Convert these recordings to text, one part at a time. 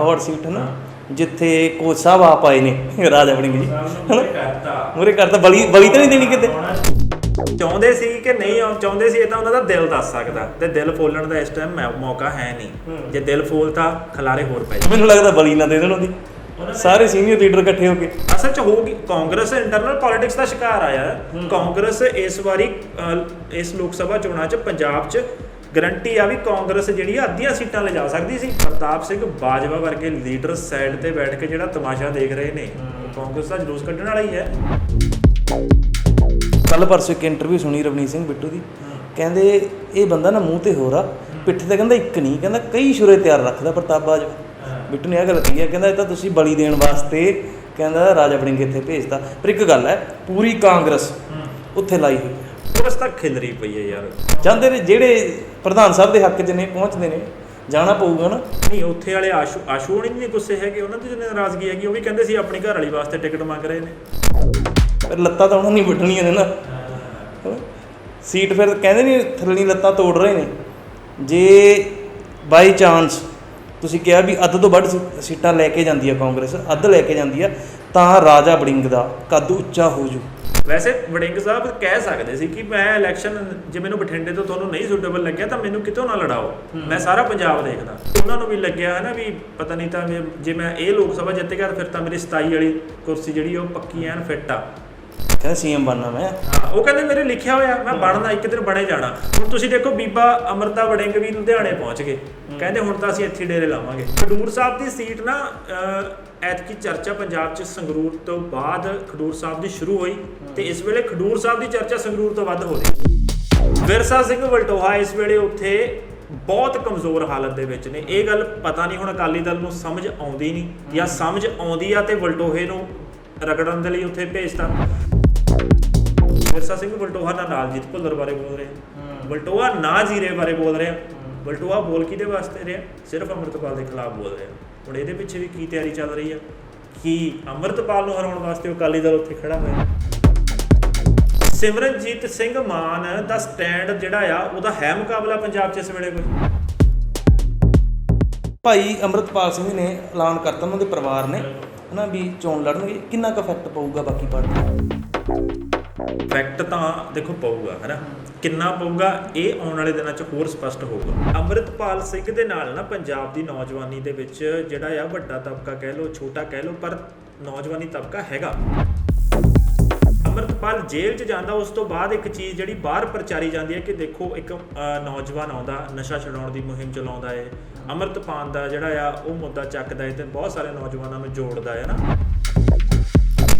Hot seat ਨਾ ਜਿੱਥੇ coach ਸਾਹਿਬ ਆਪ ਆਏ ਨੇ ਰਾਜਾ ਵੜਿੰਗ ਜੀ। ਮੂਰੇ ਕਰਤਾ। ਬਲੀ ਬਲੀ ਤਾਂ ਨਹੀਂ ਦੇਣੀ ਕਿਤੇ? ਚਾਹੁੰਦੇ ਸੀ ਕਿ ਨਹੀਂ ਆਉਂ- ਚਾਹੁੰਦੇ ਸੀ ਇਹ ਤਾਂ ਉਹਨਾਂ ਦਾ ਦਿਲ ਦੱਸ ਸਕਦਾ। ਤੇ ਦਿਲ ਫੋਲਣ ਦਾ ਇਸ ਟਾਈਮ ਮੌਕਾ ਹੈ ਨਹੀਂ। ਜੇ ਦਿਲ ਫੋਲਤਾ ਖਲਾਰੇ ਹੋਰ ਪੈ ਮੈਨੂੰ ਲੱਗਦਾ ਬਲੀ ਨਾ ਦੇ ਦੇਣ ਉਹਦੀ। ਸਾਰੇ ਸੀਨੀਅਰ ਲੀਡਰ ਇਕੱਠੇ ਹੋ ਕੇ। ਅਸਲ ਚ ਹੋਊਗੀ। ਕਾਂਗਰਸ ਇੰਟਰਨਲ ਪੋਲਿਟਿਕਸ ਦਾ ਸ਼ਿਕਾਰ ਆਇਆ। ਕਾਂਗਰਸ ਇਸ ਵਾਰੀ ਇਸ ਲੋਕ ਸਭਾ ਚੋਣਾਂ ਚ ਪੰਜਾਬ ਚ ਗਰੰਟੀ ਆ ਵੀ ਕਾਂਗਰਸ ਜਿਹੜੀ ਆ ਅੱਧੀਆਂ ਸੀਟਾਂ ਲੈ ਜਾ ਸਕਦੀ ਸੀ। ਪ੍ਰਤਾਪ ਸਿੰਘ ਬਾਜਵਾ ਵਰਗੇ ਲੀਡਰ ਸਾਈਡ ਤੇ ਬੈਠ ਕੇ ਜਿਹੜਾ ਤਮਾਸ਼ਾ ਦੇਖ ਰਹੇ ਨੇ। ਕਾਂਗਰਸ ਦਾ ਜਲੂਸ ਕੱਢਣ ਵਾਲਾ ਹੀ ਹੈ। ਕੱਲ ਪਰਸੋਂ ਇੱਕ ਇੰਟਰਵਿਊ ਸੁਣੀ ਰਵਨੀਤ ਸਿੰਘ ਬਿੱਟੂ ਦੀ। ਕਹਿੰਦੇ ਇਹ ਬੰਦਾ ਨਾ ਮੂੰਹ ਤੇ ਹੋਰ ਆ। ਪਿੱਠ ਤੇ ਕਹਿੰਦਾ ਇੱਕ ਨਹੀਂ ਕਹਿੰਦਾ ਕਈ ਸ਼ੁਰੇ ਤਿਆਰ ਰੱਖਦਾ ਪ੍ਰਤਾਪ ਬਾਜਵਾ। ਬਿੱਟੂ ਨੇ ਇਹ ਗੱਲ ਕਹੀ ਹੈ ਕਹਿੰਦਾ ਇਹ ਤਾਂ ਤੁਸੀਂ ਬਲੀ ਦੇਣ ਵਾਸਤੇ ਕਹਿੰਦਾ ਰਾਜਾ ਵੜਿੰਗ ਇੱਥੇ ਭੇਜਤਾ। ਪਰ ਇੱਕ ਗੱਲ ਹੈ ਪੂਰੀ ਕਾਂਗਰਸ ਉੱਥੇ ਲਾਈ ਹੋਈ ਹੈ ਤਾਂ ਖਿਲਰੀ ਪਈ ਹੈ ਯਾਰ। ਚਾਹੁੰਦੇ ਨੇ ਜਿਹੜੇ ਪ੍ਰਧਾਨ ਸਾਹਿਬ ਦੇ ਹੱਕ 'ਚ ਨੇ ਪਹੁੰਚਦੇ ਨੇ ਜਾਣਾ ਪਊਗਾ ਨਾ। ਨਹੀਂ ਉੱਥੇ ਵਾਲੇ ਆਸ਼ੂ ਆਸ਼ੂ ਹੋਣੀ ਨਹੀਂ ਗੁੱਸੇ ਹੈਗੇ ਉਹਨਾਂ ਦੀ ਜਿਹਨੇ ਨਾਰਾਜ਼ਗੀ ਹੈਗੀ ਉਹ ਵੀ ਕਹਿੰਦੇ ਸੀ ਆਪਣੀ ਘਰ ਵਾਲੀ ਵਾਸਤੇ ਟਿਕਟ ਮੰਗ ਰਹੇ ਨੇ। ਪਰ ਲੱਤਾਂ ਤਾਂ ਉਹਨਾਂ ਨਹੀਂ ਵੱਢਣੀਆਂ ਨੇ ਨਾ। ਸੀਟ ਫਿਰ ਕਹਿੰਦੇ ਨਹੀਂ ਥੱਲਣੀ ਲੱਤਾਂ ਤੋੜ ਰਹੇ ਨੇ। ਜੇ ਬਾਈ ਚਾਂਸ ਤੁਸੀਂ ਕਿਹਾ ਵੀ ਅੱਧ ਤੋਂ ਵੱਧ ਸੀਟਾਂ ਲੈ ਕੇ ਜਾਂਦੀ ਆ ਕਾਂਗਰਸ ਅੱਧ ਲੈ ਕੇ ਜਾਂਦੀ ਆ ਤਾਂ ਰਾਜਾ ਬੜਿੰਗ ਦਾ ਕੱਦ ਉੱਚਾ ਹੋ ਜੂ। ਵੈਸੇ ਵੜਿੰਗ ਸਾਹਿਬ ਕਹਿ ਸਕਦੇ ਸੀ ਕਿ ਮੈਂ ਇਲੈਕਸ਼ਨ ਜੇ ਮੈਨੂੰ ਬਠਿੰਡੇ ਤੋਂ ਤੁਹਾਨੂੰ ਨਹੀਂ ਸੁਟੇਬਲ ਲੱਗਿਆ ਤਾਂ ਮੈਨੂੰ ਕਿਤੋਂ ਨਾ ਲੜਾਓ। ਮੈਂ ਸਾਰਾ ਪੰਜਾਬ ਦੇਖਦਾ। ਉਹਨਾਂ ਨੂੰ ਵੀ ਲੱਗਿਆ ਹੈ ਨਾ ਵੀ ਪਤਾ ਨਹੀਂ ਤਾਂ ਜੇ ਮੈਂ ਇਹ ਲੋਕ ਸਭਾ ਜਿੱਤ ਗਿਆ ਫਿਰ ਤਾਂ ਮੇਰੀ 27 ਵਾਲੀ ਕੁਰਸੀ ਜਿਹੜੀ ਉਹ ਪੱਕੀ ਐਨ ਫਿੱਟ ਆ। ਕਹਿੰਦਾ ਸੀਐਮ ਬਣਨਾ ਮੈਂ। ਹਾਂ ਉਹ ਕਹਿੰਦੇ ਮੇਰੇ ਲਿਖਿਆ ਹੋਇਆ ਮੈਂ ਬਣਨਾ ਇੱਕ ਦਿਨ ਬਣੇ ਜਾਣਾ। ਹੁਣ ਤੁਸੀਂ ਦੇਖੋ ਬੀਬਾ ਅਮਰਤਾ ਵੜਿੰਗ ਵੀ ਲੁਧਿਆਣੇ ਪਹੁੰਚ ਗਏ। ਕਹਿੰਦੇ ਹੁਣ ਤਾਂ ਅਸੀਂ ਇੱਥੇ ਡੇਰੇ ਲਾਵਾਂਗੇ। ਖਡੂਰ ਸਾਹਿਬ ਦੀ ਸੀਟ ਨਾ ਐਤਕੀ ਚਰਚਾ ਪੰਜਾਬ 'ਚ ਸੰਗਰੂਰ ਤੋਂ ਬਾਅਦ ਖਡੂਰ ਸਾਹਿਬ ਦੀ ਸ਼ੁਰੂ ਹੋਈ ਤੇ ਇਸ ਵੇਲੇ ਖਡੂਰ ਸਾਹਿਬ ਦੀ ਚਰਚਾ ਸੰਗਰੂਰ ਤੋਂ ਵੱਧ ਹੋ ਰਹੀ ਵਿਰਸਾ ਸਿੰਘ ਵਲਟੋਹਾ ਇਸ ਵੇਲੇ ਉੱਥੇ ਬਹੁਤ ਕਮਜ਼ੋਰ ਹਾਲਤ ਦੇ ਵਿੱਚ ਨੇ। ਇਹ ਗੱਲ ਪਤਾ ਨਹੀਂ ਹੁਣ ਅਕਾਲੀ ਦਲ ਨੂੰ ਸਮਝ ਆਉਂਦੀ ਨਹੀਂ। ਜਾਂ ਸਮਝ ਆਉਂਦੀ ਆ ਤੇ ਵਲਟੋਹੇ ਨੂੰ ਰਗੜਨ ਦੇ ਲਈ ਉੱਥੇ ਭੇਜਤਾ। ਵਿਰਸਾ ਸਿੰਘ ਵਲਟੋਹਾ ਨਾਲ ਨਾਲਜੀਤ ਭੁੱਲਰ ਬਾਰੇ ਬੋਲ ਰਿਹਾ ਵਲਟੋਹਾ ਨਾ ਜੀਰੇ ਬਾਰੇ ਬੋਲ ਰਿਹਾ ਵਲਟੋਹਾ ਬੋਲ ਕਿਹਦੇ ਵਾਸਤੇ ਰਿਹਾ? ਸਿਰਫ ਅੰਮ੍ਰਿਤਪਾਲ ਦੇ ਖਿਲਾਫ ਬੋਲ ਰਿਹਾ। ਹੁਣ ਇਹਦੇ ਪਿੱਛੇ ਵੀ ਕੀ ਤਿਆਰੀ ਚੱਲ ਰਹੀ ਆ? ਕੀ ਅੰਮ੍ਰਿਤਪਾਲ ਨੂੰ ਹਰਾਉਣ ਵਾਸਤੇ ਉਹ ਅਕਾਲੀ ਦਲ ਉੱਥੇ ਖੜਾ ਹੋਇਆ? ਸਿਮਰਨਜੀਤ ਸਿੰਘ ਮਾਨ ਦਾ ਸਟੈਂਡ ਜਿਹੜਾ ਆ ਉਹਦਾ ਹੈ ਮੁਕਾਬਲਾ ਪੰਜਾਬ 'ਚ ਇਸ ਵੇਲੇ ਕੋਈ? ਭਾਈ ਅੰਮ੍ਰਿਤਪਾਲ ਸਿੰਘ ਨੇ ਐਲਾਨ ਕਰਤਾ ਉਹਨਾਂ ਦੇ ਪਰਿਵਾਰ ਨੇ ਹਨਾ ਵੀ ਚੋਣ ਲੜਨਗੇ। ਕਿੰਨਾ ਕੁ ਇਫੈਕਟ ਪਊਗਾ ਬਾਕੀ ਪਾਰਟੀ ਇੰਪੈਕਟ ਤਾਂ ਦੇਖੋ ਪਊਗਾ, ਹੈਨਾ? ਕਿੰਨਾ ਪਊਗਾ? ਇਹ ਆਉਣ ਵਾਲੇ ਦਿਨਾਂ 'ਚ ਹੋਰ ਸਪਸ਼ਟ ਹੋਊਗਾ। ਅੰਮ੍ਰਿਤਪਾਲ ਸਿੰਘ ਦੇ ਨਾਲ ਨਾ ਪੰਜਾਬ ਦੀ ਨੌਜਵਾਨੀ ਦੇ ਵਿੱਚ ਜਿਹੜਾ ਆ ਵੱਡਾ ਤਬਕਾ ਕਹਿ ਲਓ, ਛੋਟਾ ਕਹਿ ਲਓ, ਪਰ ਨੌਜਵਾਨੀ ਤਬਕਾ ਹੈਗਾ। ਅੰਮ੍ਰਿਤਪਾਲ ਜੇਲ੍ਹ 'ਚ ਜਾਂਦਾ, ਉਸ ਤੋਂ ਬਾਅਦ ਇੱਕ ਚੀਜ਼ ਜਿਹੜੀ ਬਾਹਰ ਪ੍ਰਚਾਰੀ ਜਾਂਦੀ ਹੈ ਕਿ ਦੇਖੋ, ਇੱਕ ਨੌਜਵਾਨ ਆਉਂਦਾ, ਨਸ਼ਾ ਛਡਾਉਣ ਦੀ ਮੁਹਿੰਮ ਚਲਾਉਂਦਾ ਹੈ ਅੰਮ੍ਰਿਤਪਾਲ ਦਾ ਜਿਹੜਾ ਆ, ਉਹ ਮੁੱਦਾ ਚੱਕਦਾ ਹੈ ਤੇ ਬਹੁਤ ਸਾਰੇ ਨੌਜਵਾਨਾਂ ਨੂੰ ਜੋੜਦਾ ਹੈ ਨਾ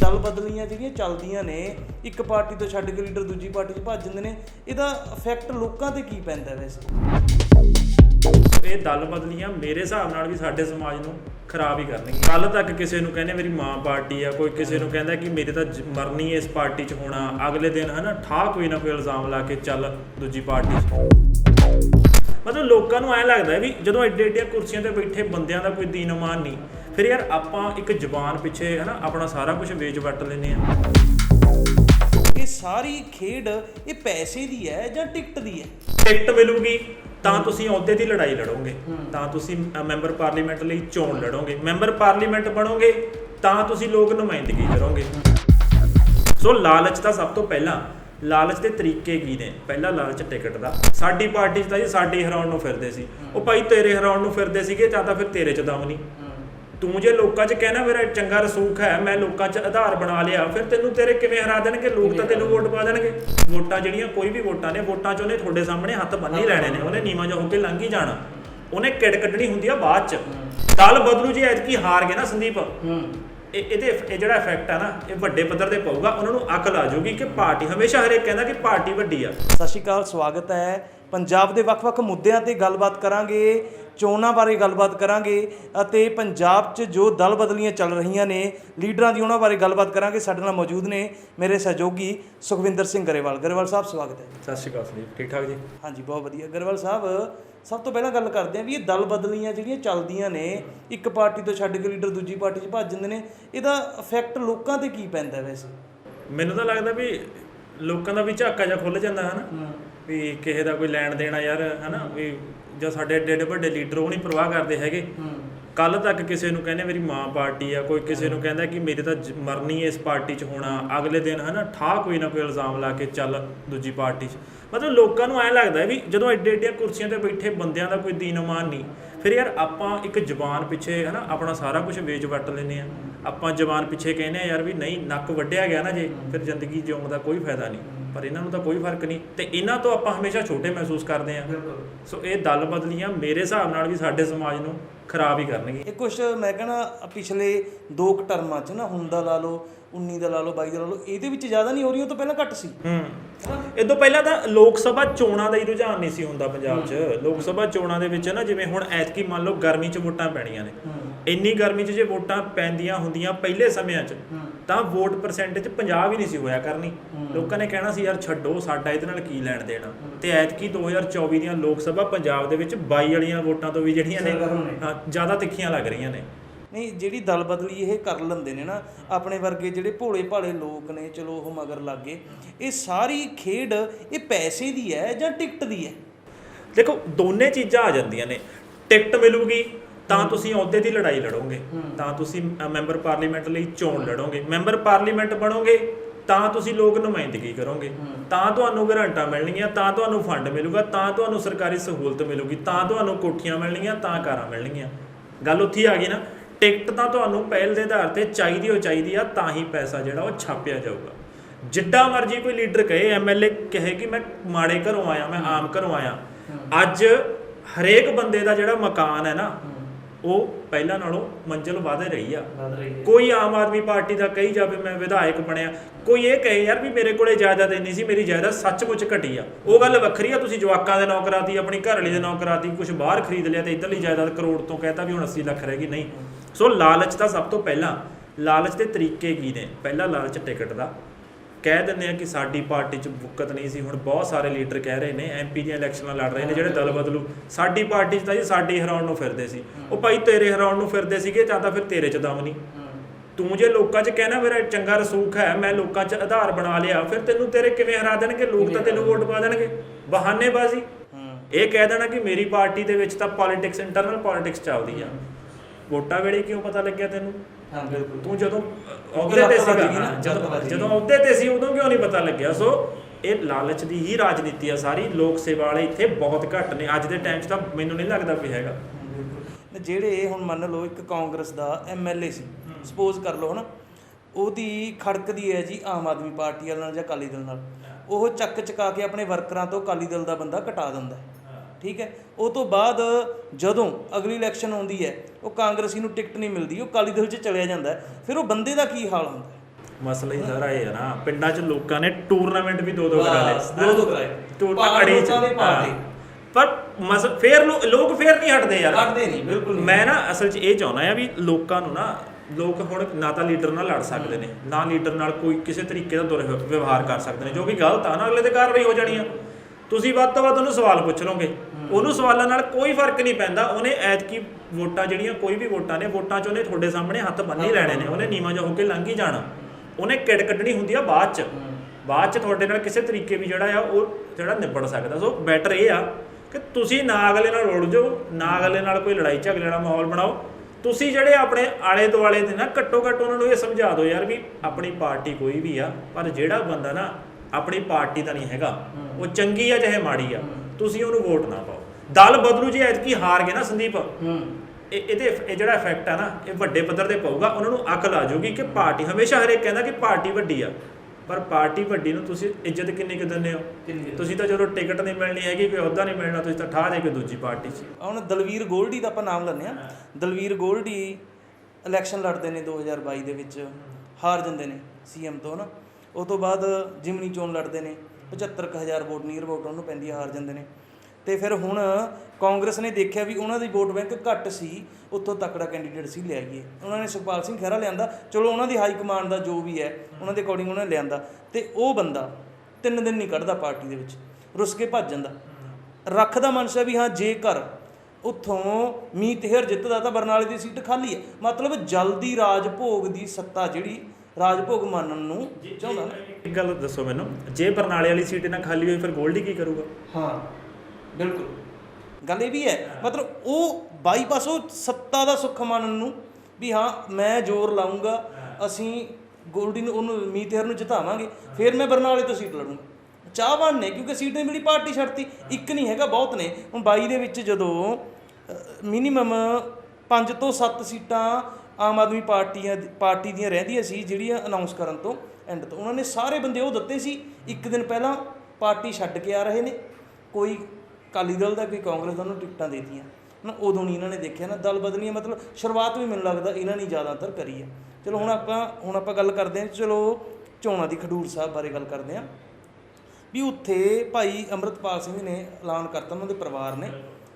ਦਲ ਬਦਲੀਆਂ ਜਿਹੜੀਆਂ ਚੱਲਦੀਆਂ ਨੇ, ਇੱਕ ਪਾਰਟੀ ਤੋਂ ਛੱਡ ਕੇ ਲੀਡਰ ਦੂਜੀ ਪਾਰਟੀ 'ਚ ਭੱਜ ਜਾਂਦੇ ਨੇ, ਇਹਦਾ ਇਫੈਕਟ ਲੋਕਾਂ ਤੇ ਕੀ ਪੈਂਦਾ ਵੈਸੇ? ਇਹ ਦਲ ਬਦਲੀਆਂ ਮੇਰੇ ਹਿਸਾਬ ਨਾਲ ਵੀ ਸਾਡੇ ਸਮਾਜ ਨੂੰ ਖਰਾਬ ਹੀ ਕਰਨਗੀਆਂ। ਕੱਲ ਤੱਕ ਕਿਸੇ ਨੂੰ ਕਹਿੰਦੇ ਮੇਰੀ ਮਾਂ ਪਾਰਟੀ ਆ, ਕੋਈ ਕਿਸੇ ਨੂੰ ਕਹਿੰਦਾ ਕਿ ਮੇਰੇ ਤਾਂ ਮਰਨੀ ਇਸ ਪਾਰਟੀ 'ਚ ਹੋਣਾ, ਅਗਲੇ ਦਿਨ ਹਨਾ ਠਾ ਕੋਈ ਨਾ ਕੋਈ ਇਲਜ਼ਾਮ ਲਾ ਕੇ ਚੱਲ ਦੂਜੀ ਪਾਰਟੀ 'ਚ। ਮਤਲਬ ਲੋਕਾਂ ਨੂੰ ਐਂ ਲੱਗਦਾ ਵੀ ਜਦੋਂ ਐਡੇ ਐਡੀਆਂ ਕੁਰਸੀਆਂ ਤੇ ਬੈਠੇ ਬੰਦਿਆਂ ਦਾ ਕੋਈ ਦੀਨ ਇਮਾਨ ਨਹੀਂ, ਫਿਰ ਯਾਰ ਆਪਾਂ ਇੱਕ ਜ਼ਬਾਨ ਪਿੱਛੇ ਹਨਾ, ਆਪਣਾ ਸਾਰਾ ਕੁਝ ਵੇਚ ਵੱਟ ਲੈਨੇ ਆ ਇਹ ਸਾਰੀ ਖੇਡ ਇਹ ਪੈਸੇ ਦੀ ਹੈ ਜਾਂ ਟਿਕਟ ਦੀ ਹੈ? ਟਿਕਟ ਮਿਲੂਗੀ, ਤਾਂ ਤੁਸੀਂ ਅਹੁਦੇ ਦੀ ਲੜਾਈ ਲੜੋਗੇ। ਤਾਂ ਤੁਸੀਂ ਮੈਂਬਰ ਪਾਰਲੀਮੈਂਟ ਲਈ ਚੋਣ ਲੜੋਗੇ। ਮੈਂਬਰ ਪਾਰਲੀਮੈਂਟ ਬਣੋਗੇ, ਤਾਂ ਤੁਸੀਂ ਲੋਕ ਨੁਮਾਇੰਦਗੀ ਕਰੋਗੇ। ਸੋ ਲਾਲਚ ਤਾਂ ਸਭ ਤੋਂ ਪਹਿਲਾਂ ਲਾਲਚ ਦੇ ਤਰੀਕੇ ਕੀ ਨੇ? ਪਹਿਲਾ ਲਾਲਚ ਟਿਕਟ ਦਾ। ਸਾਡੀ ਪਾਰਟੀ 'ਚ ਤਾਂ ਜੀ ਸਾਡੀ ਹਰਾਉਣ ਨੂੰ ਫਿਰਦੇ ਸੀ। ਉਹ ਭਾਈ ਤੇਰੇ ਹਰਾਉਣ ਨੂੰ ਫਿਰਦੇ ਸੀਗੇ ਜਾਂ ਤਾਂ ਫਿਰ ਤੇਰੇ 'ਚ ਦਮ ਨਹੀਂ। ਤੂੰ ਜੇ ਲੋਕਾਂ 'ਚ ਕਹਿਣਾ ਮੇਰਾ ਚੰਗਾ ਰਸੂਖ ਹੈ ਮੈਂ ਲੋਕਾਂ 'ਚ ਆਧਾਰ ਬਣਾ ਲਿਆ ਫਿਰ ਤੈਨੂੰ ਤੇਰੇ ਕਿਵੇਂ ਹਰਾ ਦੇਣਗੇ? ਲੋਕ ਤਾਂ ਤੈਨੂੰ ਵੋਟ ਪਾ ਦੇਣਗੇ। ਵੋਟਾਂ ਜਿਹੜੀਆਂ ਕੋਈ ਵੀ ਵੋਟਾਂ ਨੇ ਵੋਟਾਂ 'ਚ ਉਹਨੇ ਤੁਹਾਡੇ ਸਾਹਮਣੇ ਹੱਥ ਬੰਨ ਹੀ ਲੈਣੇ ਨੇ। ਉਹਨੇ ਨੀਵਾਂ ਜਿਹਾ ਹੋ ਕੇ ਲੰਘ ਹੀ ਜਾਣਾ। ਉਹਨੇ ਕਿੜ ਕੱਢਣੀ ਹੁੰਦੀ ਆ ਬਾਅਦ 'ਚ। ਦਲ ਬਦਲੂ ਜੇ ਐਤਕੀ ਹਾਰ ਗਏ ਨਾ ਸੰਦੀਪ। ਇਹ ਇਹਦੇ ਇਹ ਜਿਹੜਾ ਇਫੈਕਟ ਆ ਨਾ, ਇਹ ਵੱਡੇ ਪੱਧਰ ਤੇ ਪਊਗਾ, ਉਹਨਾਂ ਨੂੰ ਅਕਲ ਆ ਜਾਊਗੀ ਕਿ ਪਾਰਟੀ ਹਮੇਸ਼ਾ ਹਰੇਕ ਕਹਿੰਦਾ ਕਿ ਪਾਰਟੀ ਵੱਡੀ ਆ। ਸਤਿ ਸ਼੍ਰੀ ਅਕਾਲ, ਸਵਾਗਤ ਹੈ ਪੰਜਾਬ ਦੇ ਵੱਖ-ਵੱਖ ਮੁੱਦਿਆਂ ਤੇ ਗੱਲਬਾਤ ਕਰਾਂਗੇ ਚੋਣਾਂ ਬਾਰੇ ਗੱਲਬਾਤ ਕਰਾਂਗੇ ਅਤੇ ਪੰਜਾਬ 'ਚ ਜੋ ਦਲ ਬਦਲੀਆਂ ਚੱਲ ਰਹੀਆਂ ਨੇ ਲੀਡਰਾਂ ਦੀ ਉਹਨਾਂ ਬਾਰੇ ਗੱਲਬਾਤ ਕਰਾਂਗੇ। ਸਾਡੇ ਨਾਲ ਮੌਜੂਦ ਨੇ ਮੇਰੇ ਸਹਿਯੋਗੀ ਸੁਖਵਿੰਦਰ ਸਿੰਘ ਗਰੇਵਾਲ। ਗਰੇਵਾਲ ਸਾਹਿਬ ਸਵਾਗਤ ਹੈ। ਸਤਿ ਸ਼੍ਰੀ ਅਕਾਲ ਸੰਦੀਪ ਠੀਕ ਠਾਕ ਜੀ? ਹਾਂਜੀ ਬਹੁਤ ਵਧੀਆ। ਗਰੇਵਾਲ ਸਾਹਿਬ ਸਭ ਤੋਂ ਪਹਿਲਾਂ ਗੱਲ ਕਰਦੇ ਹਾਂ ਵੀ ਇਹ ਦਲ ਬਦਲੀਆਂ ਜਿਹੜੀਆਂ ਚੱਲਦੀਆਂ ਨੇ ਇੱਕ ਪਾਰਟੀ ਤੋਂ ਛੱਡ ਕੇ ਲੀਡਰ ਦੂਜੀ ਪਾਰਟੀ 'ਚ ਭੱਜ ਜਾਂਦੇ ਨੇ ਇਹਦਾ ਇਫੈਕਟ ਲੋਕਾਂ ਤੇ ਕੀ ਪੈਂਦਾ ਵੈਸੇ? ਮੈਨੂੰ ਤਾਂ ਲੱਗਦਾ ਵੀ ਲੋਕਾਂ ਦਾ ਵੀ ਝਾਕਾ ਜਿਹਾ ਖੁੱਲ ਜਾਂਦਾ ਹਨਾ? ਵੀ ਕਿਸੇ ਦਾ ਕੋਈ ਲੈਣ ਦੇਣਾ ਯਾਰ ਹਨਾ ਵੀ ਜੋ ਸਾਡੇ ਏਡੇ ਏਡੇ ਵੱਡੇ ਲੀਡਰ ਉਹ ਨਹੀਂ ਪਰਵਾਹ ਕਰਦੇ ਹੈਗੇ। ਕੱਲ ਤੱਕ ਕਿਸੇ ਨੂੰ ਕਹਿੰਦੇ ਮੇਰੀ ਮਾਂ ਪਾਰਟੀ ਆ ਕੋਈ ਕਿਸੇ ਨੂੰ ਕਹਿੰਦਾ ਕਿ ਮੇਰੇ ਤਾਂ ਮਰਨੀ ਇਸ ਪਾਰਟੀ 'ਚ ਹੋਣਾ ਅਗਲੇ ਦਿਨ ਹਨਾ ਠਾ ਕੋਈ ਨਾ ਕੋਈ ਇਲਜ਼ਾਮ ਲਾ ਕੇ ਚੱਲ ਦੂਜੀ ਪਾਰਟੀ 'ਚ। ਮਤਲਬ ਲੋਕਾਂ ਨੂੰ ਐਂ ਲੱਗਦਾ ਵੀ ਜਦੋਂ ਐਡੇ ਐਡੀਆਂ ਕੁਰਸੀਆਂ ਤੇ ਬੈਠੇ ਬੰਦਿਆਂ ਦਾ ਕੋਈ ਦੀਨ ਇਮਾਨ ਨਹੀਂ ਫਿਰ ਯਾਰ ਆਪਾਂ ਇੱਕ ਜ਼ਬਾਨ ਪਿੱਛੇ ਹਨਾ ਆਪਣਾ ਸਾਰਾ ਕੁਝ ਵੇਚ ਵੱਟ ਲੈਨੇ ਆ। ਆਪਾਂ ਜ਼ਬਾਨ ਪਿੱਛੇ ਕਹਿੰਦੇ ਆ ਯਾਰ ਵੀ ਨਹੀਂ ਨੱਕ ਵੱਢਿਆ ਗਿਆ ਨਾ ਜੇ ਫਿਰ ਜ਼ਿੰਦਗੀ ਜਿਉਣ ਦਾ ਕੋਈ ਫਾਇਦਾ ਨਹੀਂ। ਪਰ ਇਹਨਾਂ ਨੂੰ ਤਾਂ ਕੋਈ ਫ਼ਰਕ ਨਹੀਂ। ਤੇ ਇਹਨਾਂ ਤੋਂ ਆਪਾਂ ਹਮੇਸ਼ਾ ਛੋਟੇ ਮਹਿਸੂਸ ਕਰਦੇ ਆ ਸੋ ਇਹ ਦਲ ਬਦਲੀਆਂ ਮੇਰੇ ਹਿਸਾਬ ਨਾਲ ਵੀ ਸਾਡੇ ਸਮਾਜ ਨੂੰ ਖਰਾਬ ਹੀ ਕਰਨਗੇ ਇਹ ਕੁਛ ਮੈਂ ਕਹਿੰਦਾ ਪਿਛਲੇ ਦੋ ਕੁ ਟਰਮਾਂ 'ਚ ਨਾ ਹੁਣ ਦਾ ਲਾ ਲਓ 19 ਦਾ ਲਾ ਲਓ 22 ਦਾ ਲਾ ਲਓ ਇਹਦੇ ਵਿੱਚ ਜ਼ਿਆਦਾ ਨਹੀਂ ਹੋ ਰਹੀ ਉਹ ਤੋਂ ਪਹਿਲਾਂ ਘੱਟ ਸੀ। ਹੂੰ। ਤੋਂ ਪਹਿਲਾਂ ਤਾਂ ਲੋਕ ਸਭਾ ਚੋਣਾਂ ਦਾ ਹੀ ਰੁਝਾਨ ਨਹੀਂ ਸੀ ਹੁੰਦਾ ਪੰਜਾਬ 'ਚ। ਲੋਕ ਸਭਾ ਚੋਣਾਂ ਦੇ ਵਿੱਚ ਨਾ ਜਿਵੇਂ ਹੁਣ ਐਤਕੀ ਮੰਨ ਲਓ ਗਰਮੀ 'ਚ ਵੋਟਾਂ ਪੈਣੀਆਂ ਨੇ। ਇੰਨੀ ਗਰਮੀ 'ਚ ਜੇ ਵੋਟਾਂ ਪੈਂਦੀਆਂ ਹੁੰਦੀਆਂ ਪਹਿਲੇ ਸਮਿਆਂ 'ਚ ਤਾਂ ਵੋਟ ਪਰਸੈਂਟੇਜ 50 ਵੀ ਨਹੀਂ ਸੀ ਹੋਇਆ ਕਰਨੀ। ਲੋਕਾਂ ਨੇ ਕਹਿਣਾ ਸੀ ਯਾਰ ਛੱਡੋ ਸਾਡਾ ਇਹਦੇ ਨਾਲ ਕੀ ਲੈਣ ਦੇਣਾ? ਤੇ ਐਤਕੀ 2024 ਦੀਆਂ ਲੋਕ ਸਭਾ ਪੰਜਾਬ ਦੇ ਵਿੱਚ 22 ਵਾਲੀਆਂ ਵੋਟਾਂ ਤੋਂ ਵੀ ਜਿਹੜੀਆਂ ਨੇ ਜ਼ਿਆਦਾ ਤਿੱਖੀਆਂ ਲੱਗ ਰਹੀਆਂ ਨੇ। ਨਹੀਂ ਜਿਹੜੀ ਦਲ ਬਦਲੀ ਇਹ ਕਰ ਲੈਂਦੇ ਨੇ ਨਾ ਆਪਣੇ ਵਰਗੇ ਜਿਹੜੇ ਭੋਲੇ ਭਾਲੇ ਲੋਕ ਨੇ ਚਲੋ ਉਹ ਮਗਰ ਲੱਗ ਗਏ ਇਹ ਸਾਰੀ ਖੇਡ ਇਹ ਪੈਸੇ ਦੀ ਹੈ ਜਾਂ ਟਿਕਟ ਦੀ ਹੈ? ਦੇਖੋ ਦੋਨੇ ਚੀਜ਼ਾਂ ਆ ਜਾਂਦੀਆਂ ਨੇ। ਟਿਕਟ ਮਿਲੂਗੀ ਤਾਂ ਤੁਸੀਂ ਅਹੁਦੇ ਦੀ ਲੜਾਈ ਲੜੋਗੇ। ਤਾਂ ਤੁਸੀਂ ਮੈਂਬਰ ਪਾਰਲੀਮੈਂਟ ਲਈ ਚੋਣ ਲੜੋਗੇ। ਮੈਂਬਰ ਪਾਰਲੀਮੈਂਟ ਬਣੋਗੇ ਤਾਂ ਤੁਸੀਂ ਲੋਕ ਨੁਮਾਇੰਦਗੀ ਕਰੋਗੇ। ਤਾਂ ਤੁਹਾਨੂੰ ਗਰੰਟਾਂ ਮਿਲਣਗੀਆਂ ਤਾਂ ਤੁਹਾਨੂੰ ਫੰਡ ਮਿਲੂਗਾ ਤਾਂ ਤੁਹਾਨੂੰ ਸਰਕਾਰੀ ਸਹੂਲਤ ਮਿਲੂਗੀ ਤਾਂ ਤੁਹਾਨੂੰ ਕੋਠੀਆਂ ਮਿਲਣਗੀਆਂ ਤਾਂ ਕਾਰਾਂ ਮਿਲਣਗੀਆਂ। ਗੱਲ ਉੱਥੇ ਆ ਗਈ ਨਾ। ਟਿਕਟ ਤਾਂ ਤੁਹਾਨੂੰ ਪਹਿਲ ਦੇ ਆਧਾਰ ਤੇ ਚਾਹੀਦੀ ਹੋ ਚਾਹੀਦੀ ਆ ਤਾਂ ਹੀ ਪੈਸਾ ਜਿਹੜਾ ਉਹ ਛਾਪਿਆ ਜਾਊਗਾ। ਜਿੱਡਾ ਮਰਜ਼ੀ ਕੋਈ ਲੀਡਰ ਕਹੇ ਐਮਐਲਏ ਕਹੇ ਕਿ ਮੈਂ ਮਾੜੇ ਘਰੋਂ ਆਇਆ ਮੈਂ ਆਮ ਘਰੋਂ ਆਇਆ। ਅੱਜ ਹਰੇਕ ਬੰਦੇ ਦਾ ਜਿਹੜਾ ਮਕਾਨ ਹੈ ਨਾ ਉਹ ਪਹਿਲਾਂ ਨਾਲੋਂ ਮੰਜ਼ਿਲ ਵਧ ਰਹੀ ਆ। ਵਧ ਰਹੀ ਕੋਈ ਆਮ ਆਦਮੀ ਪਾਰਟੀ ਦਾ ਕਹੀ ਜਾਵੇ ਮੈਂ ਵਿਧਾਇਕ ਬਣਿਆ ਕੋਈ ਇਹ ਕਹੇ ਯਾਰ ਵੀ ਮੇਰੇ ਕੋਲੇ ਜਾਇਦਾਦ ਇੰਨੀ ਸੀ ਮੇਰੀ ਜਾਇਦਾਦ ਸੱਚਮੁੱਚ ਘਟੀ ਆ। ਉਹ ਗੱਲ ਵੱਖਰੀ ਆ ਤੁਸੀਂ ਜਵਾਕਾਂ ਦੇ ਨਾਂ ਕਰਾਤੀ ਆਪਣੀ ਘਰਵਾਲੀ ਦੇ ਨਾਂ ਕਰਾਤੀ ਕੁਝ ਬਾਹਰ ਖਰੀਦ ਲਿਆ ਤੇ ਇਧਰਲੀ ਜਾਇਦਾਦ ਕਰੋੜ ਤੋਂ ਕਹਿਤਾ ਵੀ ਹੁਣ 80 ਲੱਖ ਰਹਿ ਗਈ। ਨਹੀਂ ਸੋ ਲਾਲਚ ਤਾਂ ਸਭ ਤੋਂ ਪਹਿਲਾਂ ਲਾਲਚ ਦੇ ਤਰੀਕੇ ਕੀ ਨੇ? ਪਹਿਲਾ ਲਾਲਚ ਟਿਕਟ ਦਾ। ਕਹਿ ਦਿੰਦੇ ਆ ਕਿ ਸਾਡੀ ਪਾਰਟੀ 'ਚ ਬੁੱਕਤ ਨਹੀਂ ਸੀ ਹੁਣ ਬਹੁਤ ਸਾਰੇ ਲੀਡਰ ਕਹਿ ਰਹੇ ਨੇ ਐਮਪੀ ਦੀਆਂ ਇਲੈਕਸ਼ਨਾਂ ਲੜ ਰਹੇ ਨੇ ਜਿਹੜੇ ਦਲ ਬਦਲੂ। ਸਾਡੀ ਪਾਰਟੀ 'ਚ ਤਾਂ ਜੀ ਸਾਡੀ ਹਰਾਉਣ ਨੂੰ ਫਿਰਦੇ ਸੀ। ਉਹ ਭਾਈ ਤੇਰੇ ਹਰਾਉਣ ਨੂੰ ਫਿਰਦੇ ਸੀਗੇ ਜਾਂ ਤਾਂ ਫਿਰ ਤੇਰੇ 'ਚ ਦਮ ਨਹੀਂ? ਤੂੰ ਜੇ ਲੋਕਾਂ 'ਚ ਕਹਿਣਾ ਮੇਰਾ ਚੰਗਾ ਰਸੂਖ ਹੈ ਮੈਂ ਲੋਕਾਂ 'ਚ ਆਧਾਰ ਬਣਾ ਲਿਆ ਫਿਰ ਤੈਨੂੰ ਤੇਰੇ ਕਿਵੇਂ ਹਰਾ ਦੇਣਗੇ? ਲੋਕ ਤਾਂ ਤੈਨੂੰ ਵੋਟ ਪਾ ਦੇਣਗੇ। ਬਹਾਨੇਬਾਜ਼ੀ। ਇਹ ਕਹਿ ਦੇਣਾ ਕਿ ਮੇਰੀ ਪਾਰਟੀ ਦੇ ਵਿੱਚ ਤਾਂ ਪੋਲਿਟਿਕਸ ਇੰਟਰਨਲ ਪੋਲਿਟਿਕਸ ਚੱਲਦੀ ਆ। ਵੋਟਾਂ ਵੇਲੇ ਕਿਉਂ ਪਤਾ ਲੱਗਿਆ ਤੈਨੂੰ? ਹਾਂ ਬਿਲਕੁਲ। ਤੂੰ ਜਦੋਂ ਅਹੁਦੇ ਤੇ ਨਾ, ਜਦੋਂ ਅਹੁਦੇ ਤੇ ਸੀ ਉਦੋਂ ਕਿਉਂ ਨਹੀਂ ਪਤਾ ਲੱਗਿਆ? ਸੋ ਇਹ ਲਾਲਚ ਦੀ ਹੀ ਰਾਜਨੀਤੀ ਆ ਸਾਰੀ। ਲੋਕ ਸੇਵਾ ਵਾਲੇ ਇੱਥੇ ਬਹੁਤ ਘੱਟ ਨੇ। ਅੱਜ ਦੇ ਟਾਈਮ 'ਚ ਤਾਂ ਮੈਨੂੰ ਨਹੀਂ ਲੱਗਦਾ ਵੀ ਹੈਗਾ। ਬਿਲਕੁਲ। ਜਿਹੜੇ ਹੁਣ ਮੰਨ ਲਓ ਇੱਕ ਕਾਂਗਰਸ ਦਾ ਐਮਐਲਏ ਸੀ ਸਪੋਜ਼ ਕਰ ਲਓ ਹਨਾ? ਉਹਦੀ ਖੜਕਦੀ ਹੈ ਜੀ ਆਮ ਆਦਮੀ ਪਾਰਟੀ ਨਾਲ ਜਾਂ ਅਕਾਲੀ ਦਲ ਨਾਲ। ਉਹ ਚੱਕ ਚਕਾ ਕੇ ਆਪਣੇ ਵਰਕਰਾਂ ਤੋਂ ਅਕਾਲੀ ਦਲ ਦਾ ਬੰਦਾ ਕਟਾ ਦਿੰਦਾ ਹੈ। ਠੀਕ ਹੈ ਉਹ ਤੋਂ ਬਾਅਦ ਜਦੋਂ ਅਗਲੀ ਇਲੈਕਸ਼ਨ ਆਉਂਦੀ ਹੈ ਉਹ ਕਾਂਗਰਸੀ ਨੂੰ ਟਿਕਟ ਨਹੀਂ ਮਿਲਦੀ ਉਹ ਅਕਾਲੀ ਦਲ 'ਚ ਚਲਿਆ ਜਾਂਦਾ। ਫਿਰ ਉਹ ਬੰਦੇ ਦਾ ਕੀ ਹਾਲ ਹੁੰਦਾ? ਮਸਲਾ ਹੀ ਸਾਰਾ ਇਹ ਹੈ ਨਾ ਪਿੰਡਾਂ 'ਚ ਲੋਕਾਂ ਨੇ ਟੂਰਨਾਮੈਂਟ ਵੀ ਦੋ ਦੋ ਕਰਾ ਲਏ ਦੋ ਦੋ ਕਰਾਏ। ਟੂਰ ਭਾਗ ਅੜੀ 'ਚ। ਪਰ ਮਸ ਫੇਰ ਲੋਕ ਫੇਰ ਨਹੀਂ ਹਟਦੇ ਯਾਰ ਹਟਦੇ ਨਹੀਂ, ਬਿਲਕੁਲ। ਮੈਂ ਨਾ ਅਸਲ 'ਚ ਇਹ ਚਾਹੁੰਦਾ ਆ ਵੀ ਲੋਕਾਂ ਨੂੰ ਨਾ ਲੋਕ ਹੁਣ ਨਾ ਤਾਂ ਲੀਡਰ ਨਾਲ ਲੜ ਸਕਦੇ ਨੇ ਨਾ ਲੀਡਰ ਨਾਲ ਕੋਈ ਕਿਸੇ ਤਰੀਕੇ ਦਾ ਦੁਰਵਿਵਹਾਰ ਕਰ ਸਕਦੇ ਨੇ ਜੋ ਕਿ ਗਲਤ ਆ ਨਾ ਅਗਲੇ ਤੇ ਕਾਰਵਾਈ ਹੋ ਜਾਣੀ ਆ ਤੁਸੀਂ ਵੱਧ ਤੋਂ ਵੱਧ ਉਹਨੂੰ ਸਵਾਲ ਪੁੱਛ ਲਓਗੇ ਉਹਨੂੰ ਸਵਾਲਾਂ ਨਾਲ ਕੋਈ ਫ਼ਰਕ ਨਹੀਂ ਪੈਂਦਾ। ਉਹਨੇ ਐਤਕੀ ਵੋਟਾਂ ਜਿਹੜੀਆਂ ਕੋਈ ਵੀ ਵੋਟਾਂ ਨੇ ਵੋਟਾਂ 'ਚ ਉਹਨੇ ਤੁਹਾਡੇ ਸਾਹਮਣੇ ਹੱਥ ਬੰਨ੍ਹ ਲੈਣੇ ਨੇ। ਉਹਨੇ ਨੀਵਾਂ ਜਿਹਾ ਹੋ ਕੇ ਲੰਘ ਹੀ ਜਾਣਾ। ਉਹਨੇ ਕਿੜ ਕੱਢਣੀ ਹੁੰਦੀ ਆ ਬਾਅਦ 'ਚ। ਬਾਅਦ 'ਚ ਤੁਹਾਡੇ ਨਾਲ ਕਿਸੇ ਤਰੀਕੇ ਵੀ ਜਿਹੜਾ ਆ ਉਹ ਜਿਹੜਾ ਨਿਬੜ ਸਕਦਾ। ਸੋ ਬੈਟਰ ਇਹ ਆ ਕਿ ਤੁਸੀਂ ਨਾ ਅਗਲੇ ਨਾਲ ਰੁੜ ਜਾਓ ਨਾ ਅਗਲੇ ਨਾਲ ਕੋਈ ਲੜਾਈ ਝਗੜੇ ਵਾਲਾ ਮਾਹੌਲ ਬਣਾਓ। ਤੁਸੀਂ ਜਿਹੜੇ ਆਪਣੇ ਆਲੇ ਦੁਆਲੇ ਦੇ ਨਾ ਘੱਟੋ ਘੱਟ ਉਹਨਾਂ ਨੂੰ ਇਹ ਸਮਝਾ ਦਿਓ ਯਾਰ ਵੀ ਆਪਣੀ ਪਾਰਟੀ ਕੋਈ ਵੀ ਆ ਪਰ ਜਿਹੜਾ ਬੰਦਾ ਨਾ ਆਪਣੀ ਪਾਰਟੀ ਦਾ ਨਹੀਂ ਹੈਗਾ ਉਹ ਚੰਗੀ ਆ ਚਾਹੇ ਮਾੜੀ ਆ। ਤੁਸੀਂ ਉਹਨੂੰ ਵੋਟ ਨਾ ਪਾਓ। ਦਲ ਬਦਲੂ ਜੇ ਐਤਕੀ ਹਾਰ ਗਏ ਨਾ ਸੰਦੀਪ ਹੂੰ। ਇਹ ਇਹਦੇ ਇਹ ਜਿਹੜਾ ਇਫੈਕਟ ਆ ਨਾ ਇਹ ਵੱਡੇ ਪੱਧਰ ਤੇ ਪਊਗਾ। ਉਹਨਾਂ ਨੂੰ ਅਕਲ ਆ ਜਾਊਗੀ ਕਿ ਪਾਰਟੀ ਹਮੇਸ਼ਾ ਹਰੇਕ ਕਹਿੰਦਾ ਕਿ ਪਾਰਟੀ ਵੱਡੀ ਆ। ਪਰ ਪਾਰਟੀ ਵੱਡੀ ਨੂੰ ਤੁਸੀਂ ਇੱਜ਼ਤ ਕਿੰਨੀ ਕੁ ਦਿੰਦੇ ਹੋ? ਤੁਸੀਂ ਤਾਂ ਜਦੋਂ ਟਿਕਟ ਨਹੀਂ ਮਿਲਣੀ ਹੈਗੀ ਕੋਈ ਅਹੁਦਾ ਨਹੀਂ ਮਿਲਣਾ ਤੁਸੀਂ ਤਾਂ ਠਾਹ ਦੇ ਕੇ ਦੂਜੀ ਪਾਰਟੀ 'ਚ। ਹੁਣ ਦਲਵੀਰ ਗੋਲਡੀ ਦਾ ਆਪਾਂ ਨਾਮ ਲੈਂਦੇ ਆ ਦਲਵੀਰ ਗੋਲਡੀ ਇਲੈਕਸ਼ਨ ਲੜਦੇ ਨੇ 2022 ਦੇ ਵਿੱਚ। ਹਾਰ ਜਾਂਦੇ ਨੇ ਸੀਐਮ ਤੋਂ ਨਾ। ਉਸ ਤੋਂ ਬਾਅਦ ਜਿਮਨੀ ਚੋਣ ਲੜਦੇ ਨੇ। 75000 ਵੋਟ ਨੀਅਰ ਵੋਟ ਉਹਨੂੰ ਪੈਂਦੀ ਆ, ਹਾਰ ਜਾਂਦੇ ਨੇ। ਤੇ ਫਿਰ ਹੁਣ ਕਾਂਗਰਸ ਨੇ ਦੇਖਿਆ ਵੀ ਉਹਨਾਂ ਦੀ ਵੋਟ ਬੈਂਕ ਘੱਟ ਸੀ ਉੱਥੋਂ ਤਕੜਾ ਕੈਂਡੀਡੇਟ ਸੀ ਲੈ ਲਿਆਈਏ ਉਹਨਾਂ ਨੇ ਸੁਖਪਾਲ ਸਿੰਘ ਖਹਿਰਾ ਲਿਆਂਦਾ। ਚਲੋ ਉਹਨਾਂ ਦੀ ਹਾਈ ਕਮਾਂਡ ਦਾ ਜੋ ਵੀ ਹੈ ਉਹਨਾਂ ਦੇ ਅਕੋਰਡਿੰਗ ਉਹਨਾਂ ਨੇ ਲਿਆਂਦਾ। ਤੇ ਉਹ ਬੰਦਾ ਤਿੰਨ ਦਿਨ ਨਹੀਂ ਕੱਢਦਾ ਪਾਰਟੀ ਦੇ ਵਿੱਚ। ਰੁੱਸ ਕੇ ਭੱਜ ਜਾਂਦਾ। ਰੱਖਦਾ ਮਨਸ਼ਾ ਵੀ ਹਾਂ ਜੇਕਰ ਉੱਥੋਂ ਮੀਤ ਹੇਰ ਜਿੱਤਦਾ ਤਾਂ ਬਰਨਾਲੇ ਦੀ ਸੀਟ ਖਾਲੀ ਹੈ। ਮਤਲਬ ਜਲਦੀ ਰਾਜ ਭੋਗ ਦੀ ਸੱਤਾ ਜਿਹੜੀ ਰਾਜ ਭੋਗ ਮੰਨਣ ਨੂੰ ਚਾਹੁੰਦਾ। ਨਾ ਇੱਕ ਗੱਲ ਦੱਸੋ ਮੈਨੂੰ। ਜੇ ਬਰਨਾਲੇ ਵਾਲੀ ਸੀਟ ਨਾ ਖਾਲੀ ਹੋਈ ਫਿਰ ਗੋਲਡੀ ਕੀ ਕਰੂਗਾ? ਹਾਂ ਬਿਲਕੁਲ। ਗੱਲ ਇਹ ਵੀ ਹੈ ਮਤਲਬ ਉਹ ਬਾਈ ਬਸ ਉਹ ਸੱਤਾ ਦਾ ਸੁੱਖ ਮੰਨਣ ਨੂੰ ਵੀ ਹਾਂ ਮੈਂ ਜ਼ੋਰ ਲਾਉਂਗਾ ਅਸੀਂ ਗੋਲਡੀ ਨੂੰ ਉਹਨੂੰ ਮੀਤੇਰ ਨੂੰ ਜਿਤਾਵਾਂਗੇ ਫਿਰ ਮੈਂ ਬਰਨਾਲੇ ਤੋਂ ਸੀਟ ਲੜੂੰਗਾ। ਚਾਹਵਾਨ ਨੇ ਕਿਉਂਕਿ ਸੀਟ ਨੇ ਮੇਰੀ ਪਾਰਟੀ ਛੱਡਤੀ ਇੱਕ ਨਹੀਂ ਹੈਗਾ ਬਹੁਤ ਨੇ। ਹੁਣ ਬਾਈ ਦੇ ਵਿੱਚ ਜਦੋਂ ਮਿਨੀਮਮ 5 ਤੋਂ 7 ਸੀਟਾਂ ਆਮ ਆਦਮੀ ਪਾਰਟੀਆਂ ਪਾਰਟੀ ਦੀਆਂ ਰਹਿੰਦੀਆਂ ਸੀ, ਜਿਹੜੀਆਂ ਅਨਾਉਂਸ ਕਰਨ ਤੋਂ ਐਂਡ ਤੋਂ। ਉਹਨਾਂ ਨੇ ਸਾਰੇ ਬੰਦੇ ਉਹ ਦਿੱਤੇ ਸੀ, ਇੱਕ ਦਿਨ ਪਹਿਲਾਂ ਪਾਰਟੀ ਛੱਡ ਕੇ ਆ ਰਹੇ ਨੇ। ਕੋਈ ਅਕਾਲੀ ਦਲ ਦਾ, ਕੋਈ ਕਾਂਗਰਸ ਦਾ, ਉਹਨੂੰ ਟਿਕਟਾਂ ਦੇਤੀਆਂ। ਨਾ, ਉਦੋਂ ਨਹੀਂ ਇਹਨਾਂ ਨੇ ਦੇਖਿਆ, ਨਾ ਦਲ ਬਦਲੀਆਂ, ਮਤਲਬ ਸ਼ੁਰੂਆਤ ਵੀ ਮੈਨੂੰ ਲੱਗਦਾ ਇਹਨਾਂ ਨੇ ਜ਼ਿਆਦਾਤਰ ਕਰੀ ਹੈ। ਚਲੋ, ਹੁਣ ਆਪਾਂ ਹੁਣ ਆਪਾਂ ਗੱਲ ਕਰਦੇ ਹਾਂ, ਚਲੋ ਚੋਣਾਂ ਦੀ ਖਡੂਰ ਸਾਹਿਬ ਬਾਰੇ ਗੱਲ ਕਰਦੇ ਹਾਂ। ਵੀ ਉੱਥੇ ਭਾਈ ਅੰਮ੍ਰਿਤਪਾਲ ਸਿੰਘ ਨੇ ਐਲਾਨ ਕਰਤਾ, ਉਹਨਾਂ ਦੇ ਪਰਿਵਾਰ ਨੇ।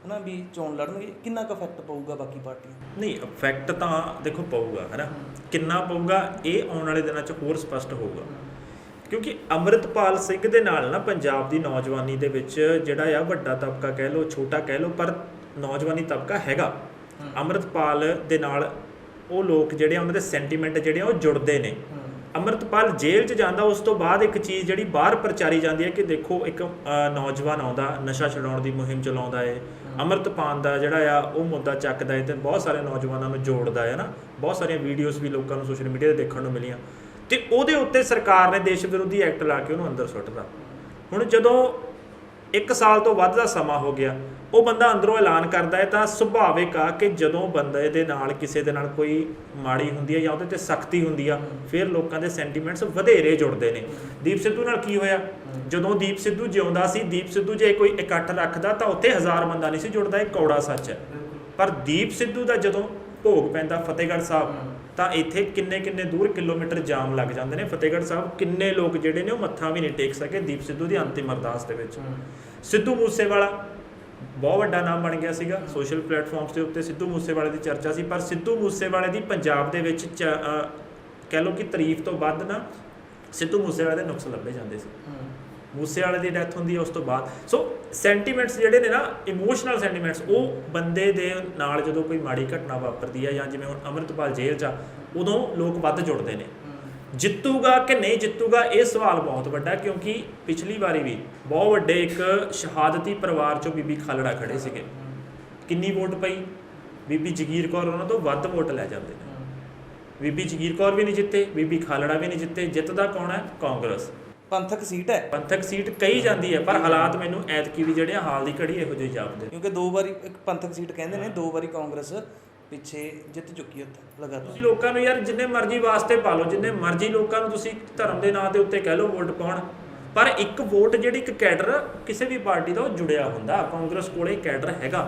ਹਨਾ ਵੀ ਚੋਣ ਲੜਨਗੇ ਕਿੰਨਾ ਕੁ ਇਫੈਕਟ ਪਊਗਾ ਬਾਕੀ ਪਾਰਟੀਆਂ? ਨਹੀਂ ਇਫੈਕਟ ਤਾਂ ਦੇਖੋ ਪਊਗਾ ਹੈਨਾ? ਕਿੰਨਾ ਪਊਗਾ ਇਹ ਆਉਣ ਵਾਲੇ ਦਿਨਾਂ 'ਚ ਹੋਰ ਸਪਸ਼ਟ ਹੋਊਗਾ। ਕਿਉਂਕਿ ਅੰਮ੍ਰਿਤਪਾਲ ਸਿੰਘ ਦੇ ਨਾਲ ਨਾ ਪੰਜਾਬ ਦੀ ਨੌਜਵਾਨੀ ਦੇ ਵਿੱਚ ਜਿਹੜਾ ਆ ਵੱਡਾ ਤਬਕਾ ਕਹਿ ਲਓ ਛੋਟਾ ਕਹਿ ਲਓ ਪਰ ਨੌਜਵਾਨੀ ਤਬਕਾ ਹੈਗਾ। ਅੰਮ੍ਰਿਤਪਾਲ ਦੇ ਨਾਲ ਉਹ ਲੋਕ ਜਿਹੜੇ ਆ ਉਹਨਾਂ ਦੇ ਸੈਂਟੀਮੈਂਟ ਜਿਹੜੇ ਆ ਉਹ ਜੁੜਦੇ ਨੇ। ਅੰਮ੍ਰਿਤਪਾਲ ਜੇਲ੍ਹ 'ਚ ਜਾਂਦਾ ਉਸ ਤੋਂ ਬਾਅਦ ਇੱਕ ਚੀਜ਼ ਜਿਹੜੀ ਬਾਹਰ ਪ੍ਰਚਾਰੀ ਜਾਂਦੀ ਹੈ ਕਿ ਦੇਖੋ ਇੱਕ ਨੌਜਵਾਨ ਆਉਂਦਾ ਨਸ਼ਾ ਛਡਾਉਣ ਦੀ ਮੁਹਿੰਮ ਚਲਾਉਂਦਾ ਏ। ਅੰਮ੍ਰਿਤਪਾਨ ਦਾ ਜਿਹੜਾ ਆ, ਉਹ ਮੁੱਦਾ ਚੱਕਦਾ ਏ ਤੇ ਬਹੁਤ ਸਾਰੇ ਨੌਜਵਾਨਾਂ ਨੂੰ ਜੋੜਦਾ ਹੈ ਨਾ। ਬਹੁਤ ਸਾਰੀਆਂ ਵੀਡੀਓਜ਼ ਵੀ ਲੋਕਾਂ ਨੂੰ ਸੋਸ਼ਲ ਮੀਡੀਆ ਤੇ ਦੇਖਣ ਨੂੰ ਮਿਲੀਆਂ। ਤੇ ਉਹਦੇ ਉੱਤੇ ਸਰਕਾਰ ਨੇ ਦੇਸ਼ ਵਿਰੋਧੀ ਐਕਟ ਲਾ ਕੇ ਉਹਨੂੰ ਅੰਦਰ ਸੁੱਟਦਾ ਹੁਣ ਜਦੋਂ ਇੱਕ ਸਾਲ ਤੋਂ ਵੱਧ ਦਾ ਸਮਾਂ ਹੋ ਗਿਆ। ਉਹ ਬੰਦਾ ਅੰਦਰੋਂ ਐਲਾਨ ਕਰਦਾ ਹੈ ਤਾਂ ਸੁਭਾਵਿਕ ਆ ਕਿ ਜਦੋਂ ਬੰਦੇ ਦੇ ਨਾਲ ਕਿਸੇ ਦੇ ਨਾਲ ਕੋਈ ਮਾੜੀ ਹੁੰਦੀ ਹੈ ਜਾਂ ਉਹਦੇ ਤੇ ਸਖਤੀ ਹੁੰਦੀ ਆ, ਫਿਰ ਲੋਕਾਂ ਦੇ ਸੈਂਟੀਮੈਂਟਸ ਵਧੇਰੇ ਜੁੜਦੇ ਨੇ। ਦੀਪ ਸਿੱਧੂ ਨਾਲ ਕੀ ਹੋਇਆ? ਜਦੋਂ ਦੀਪ ਸਿੱਧੂ ਜਿਉਂਦਾ ਸੀ, ਦੀਪ ਸਿੱਧੂ ਜੇ ਕੋਈ ਇਕੱਠ ਰੱਖਦਾ ਤਾਂ ਉੱਥੇ ਹਜ਼ਾਰ ਬੰਦਾ ਨਹੀਂ ਸੀ ਜੁੜਦਾ, ਇਹ ਕੌੜਾ ਸੱਚ ਹੈ। ਪਰ ਦੀਪ ਸਿੱਧੂ ਦਾ ਜਦੋਂ ਭੋਗ ਪੈਂਦਾ ਫਤਿਹਗੜ੍ਹ ਸਾਹਿਬ ਤਾਂ ਇੱਥੇ ਕਿੰਨੇ ਕਿੰਨੇ ਦੂਰ ਕਿਲੋਮੀਟਰ ਜਾਮ ਲੱਗ ਜਾਂਦੇ ਨੇ। ਫਤਿਹਗੜ੍ਹ ਸਾਹਿਬ ਕਿੰਨੇ ਲੋਕ ਜਿਹੜੇ ਨੇ ਉਹ ਮੱਥਾ ਵੀ ਨਹੀਂ ਟੇਕ ਸਕੇ ਦੀਪ ਸਿੱਧੂ ਦੀ ਅੰਤਿਮ ਅਰਦਾਸ ਦੇ ਵਿੱਚ। ਸਿੱਧੂ ਮੂਸੇਵਾਲਾ ਬਹੁਤ ਵੱਡਾ ਨਾਮ ਬਣ ਗਿਆ ਸੀਗਾ ਸੋਸ਼ਲ ਪਲੇਟਫਾਰਮਸ ਦੇ ਉੱਤੇ। ਸਿੱਧੂ ਮੂਸੇਵਾਲੇ ਦੀ ਚਰਚਾ ਸੀ ਪਰ ਸਿੱਧੂ ਮੂਸੇਵਾਲੇ ਦੀ ਪੰਜਾਬ ਦੇ ਵਿੱਚ ਕਹਿ ਲਓ ਕਿ ਤਾਰੀਫ ਤੋਂ ਵੱਧ ਨਾ ਸਿੱਧੂ ਮੂਸੇਵਾਲੇ ਦੇ ਨੁਕਸ ਲੱਭੇ ਜਾਂਦੇ ਸੀ। ਮੂਸੇਵਾਲੇ ਦੀ ਡੈਥ ਹੁੰਦੀ ਹੈ ਉਸ ਤੋਂ ਬਾਅਦ। ਸੋ ਸੈਂਟੀਮੈਂਟਸ ਜਿਹੜੇ ਨੇ ਨਾ ਇਮੋਸ਼ਨਲ ਸੈਂਟੀਮੈਂਟਸ ਉਹ ਬੰਦੇ ਦੇ ਨਾਲ ਜਦੋਂ ਕੋਈ ਮਾੜੀ ਘਟਨਾ ਵਾਪਰਦੀ ਹੈ ਜਾਂ ਜਿਵੇਂ ਹੁਣ ਅੰਮ੍ਰਿਤਪਾਲ ਜੇਲ੍ਹ 'ਚ ਉਦੋਂ ਲੋਕ ਵੱਧ ਜੁੜਦੇ ਨੇ। ਜਿੱਤੂਗਾ ਕਿ ਨਹੀਂ ਜਿੱਤੂਗਾ ਇਹ ਸਵਾਲ ਬਹੁਤ ਵੱਡਾ ਕਿਉਂਕਿ ਪਿਛਲੀ ਵਾਰੀ ਵੀ ਬਹੁਤ ਵੱਡੇ ਇੱਕ ਸ਼ਹਾਦਤੀ ਪਰਿਵਾਰ ਚੋਂ ਬੀਬੀ ਖਾਲੜਾ ਖੜੇ ਸੀਗੇ। ਕਿੰਨੀ ਵੋਟ ਪਈ? ਬੀਬੀ ਜਗੀਰ ਕੌਰ ਉਹਨਾਂ ਤੋਂ ਵੱਧ ਵੋਟ ਲੈ ਜਾਂਦੇ ਨੇ। ਬੀਬੀ ਜਗੀਰ ਕੌਰ ਵੀ ਨਹੀਂ ਜਿੱਤੇ ਬੀਬੀ ਖਾਲੜਾ ਵੀ ਨਹੀਂ ਜਿੱਤੇ ਜਿੱਤਦਾ ਕੌਣ ਹੈ? ਕਾਂਗਰਸ। ਪੰਥਕ ਸੀਟ ਹੈ। ਪੰਥਕ ਸੀਟ ਕਹੀ ਜਾਂਦੀ ਹੈ ਪਰ ਹਾਲਾਤ ਮੈਨੂੰ ਐਤਕੀ ਵੀ ਜਿਹੜੇ ਆ ਹਾਲ ਦੀ ਘੜੀ ਇਹੋ ਜਿਹੇ ਜਾਪਦੇ ਕਿਉਂਕਿ ਦੋ ਵਾਰੀ ਇੱਕ ਪੰਥਕ ਸੀਟ ਕਹਿੰਦੇ ਨੇ ਦੋ ਵਾਰੀ ਕਾਂਗਰਸ ਪਿੱਛੇ ਜਿੱਤ ਚੁੱਕੀ ਉੱਥੇ ਲਗਾਤਾਰ। ਲੋਕਾਂ ਨੂੰ ਯਾਰ ਜਿੰਨੇ ਮਰਜ਼ੀ ਵਾਸਤੇ ਪਾ ਲਓ ਜਿੰਨੇ ਮਰਜ਼ੀ ਲੋਕਾਂ ਨੂੰ ਤੁਸੀਂ ਧਰਮ ਦੇ ਨਾਂ ਦੇ ਉੱਤੇ ਕਹਿ ਲਓ ਵੋਟ ਪਾਉਣ ਪਰ ਇੱਕ ਵੋਟ ਜਿਹੜੀ ਇੱਕ ਕੈਡਰ ਕਿਸੇ ਵੀ ਪਾਰਟੀ ਦਾ ਉਹ ਜੁੜਿਆ ਹੁੰਦਾ ਕਾਂਗਰਸ ਕੋਲੇ ਕੈਡਰ ਹੈਗਾ।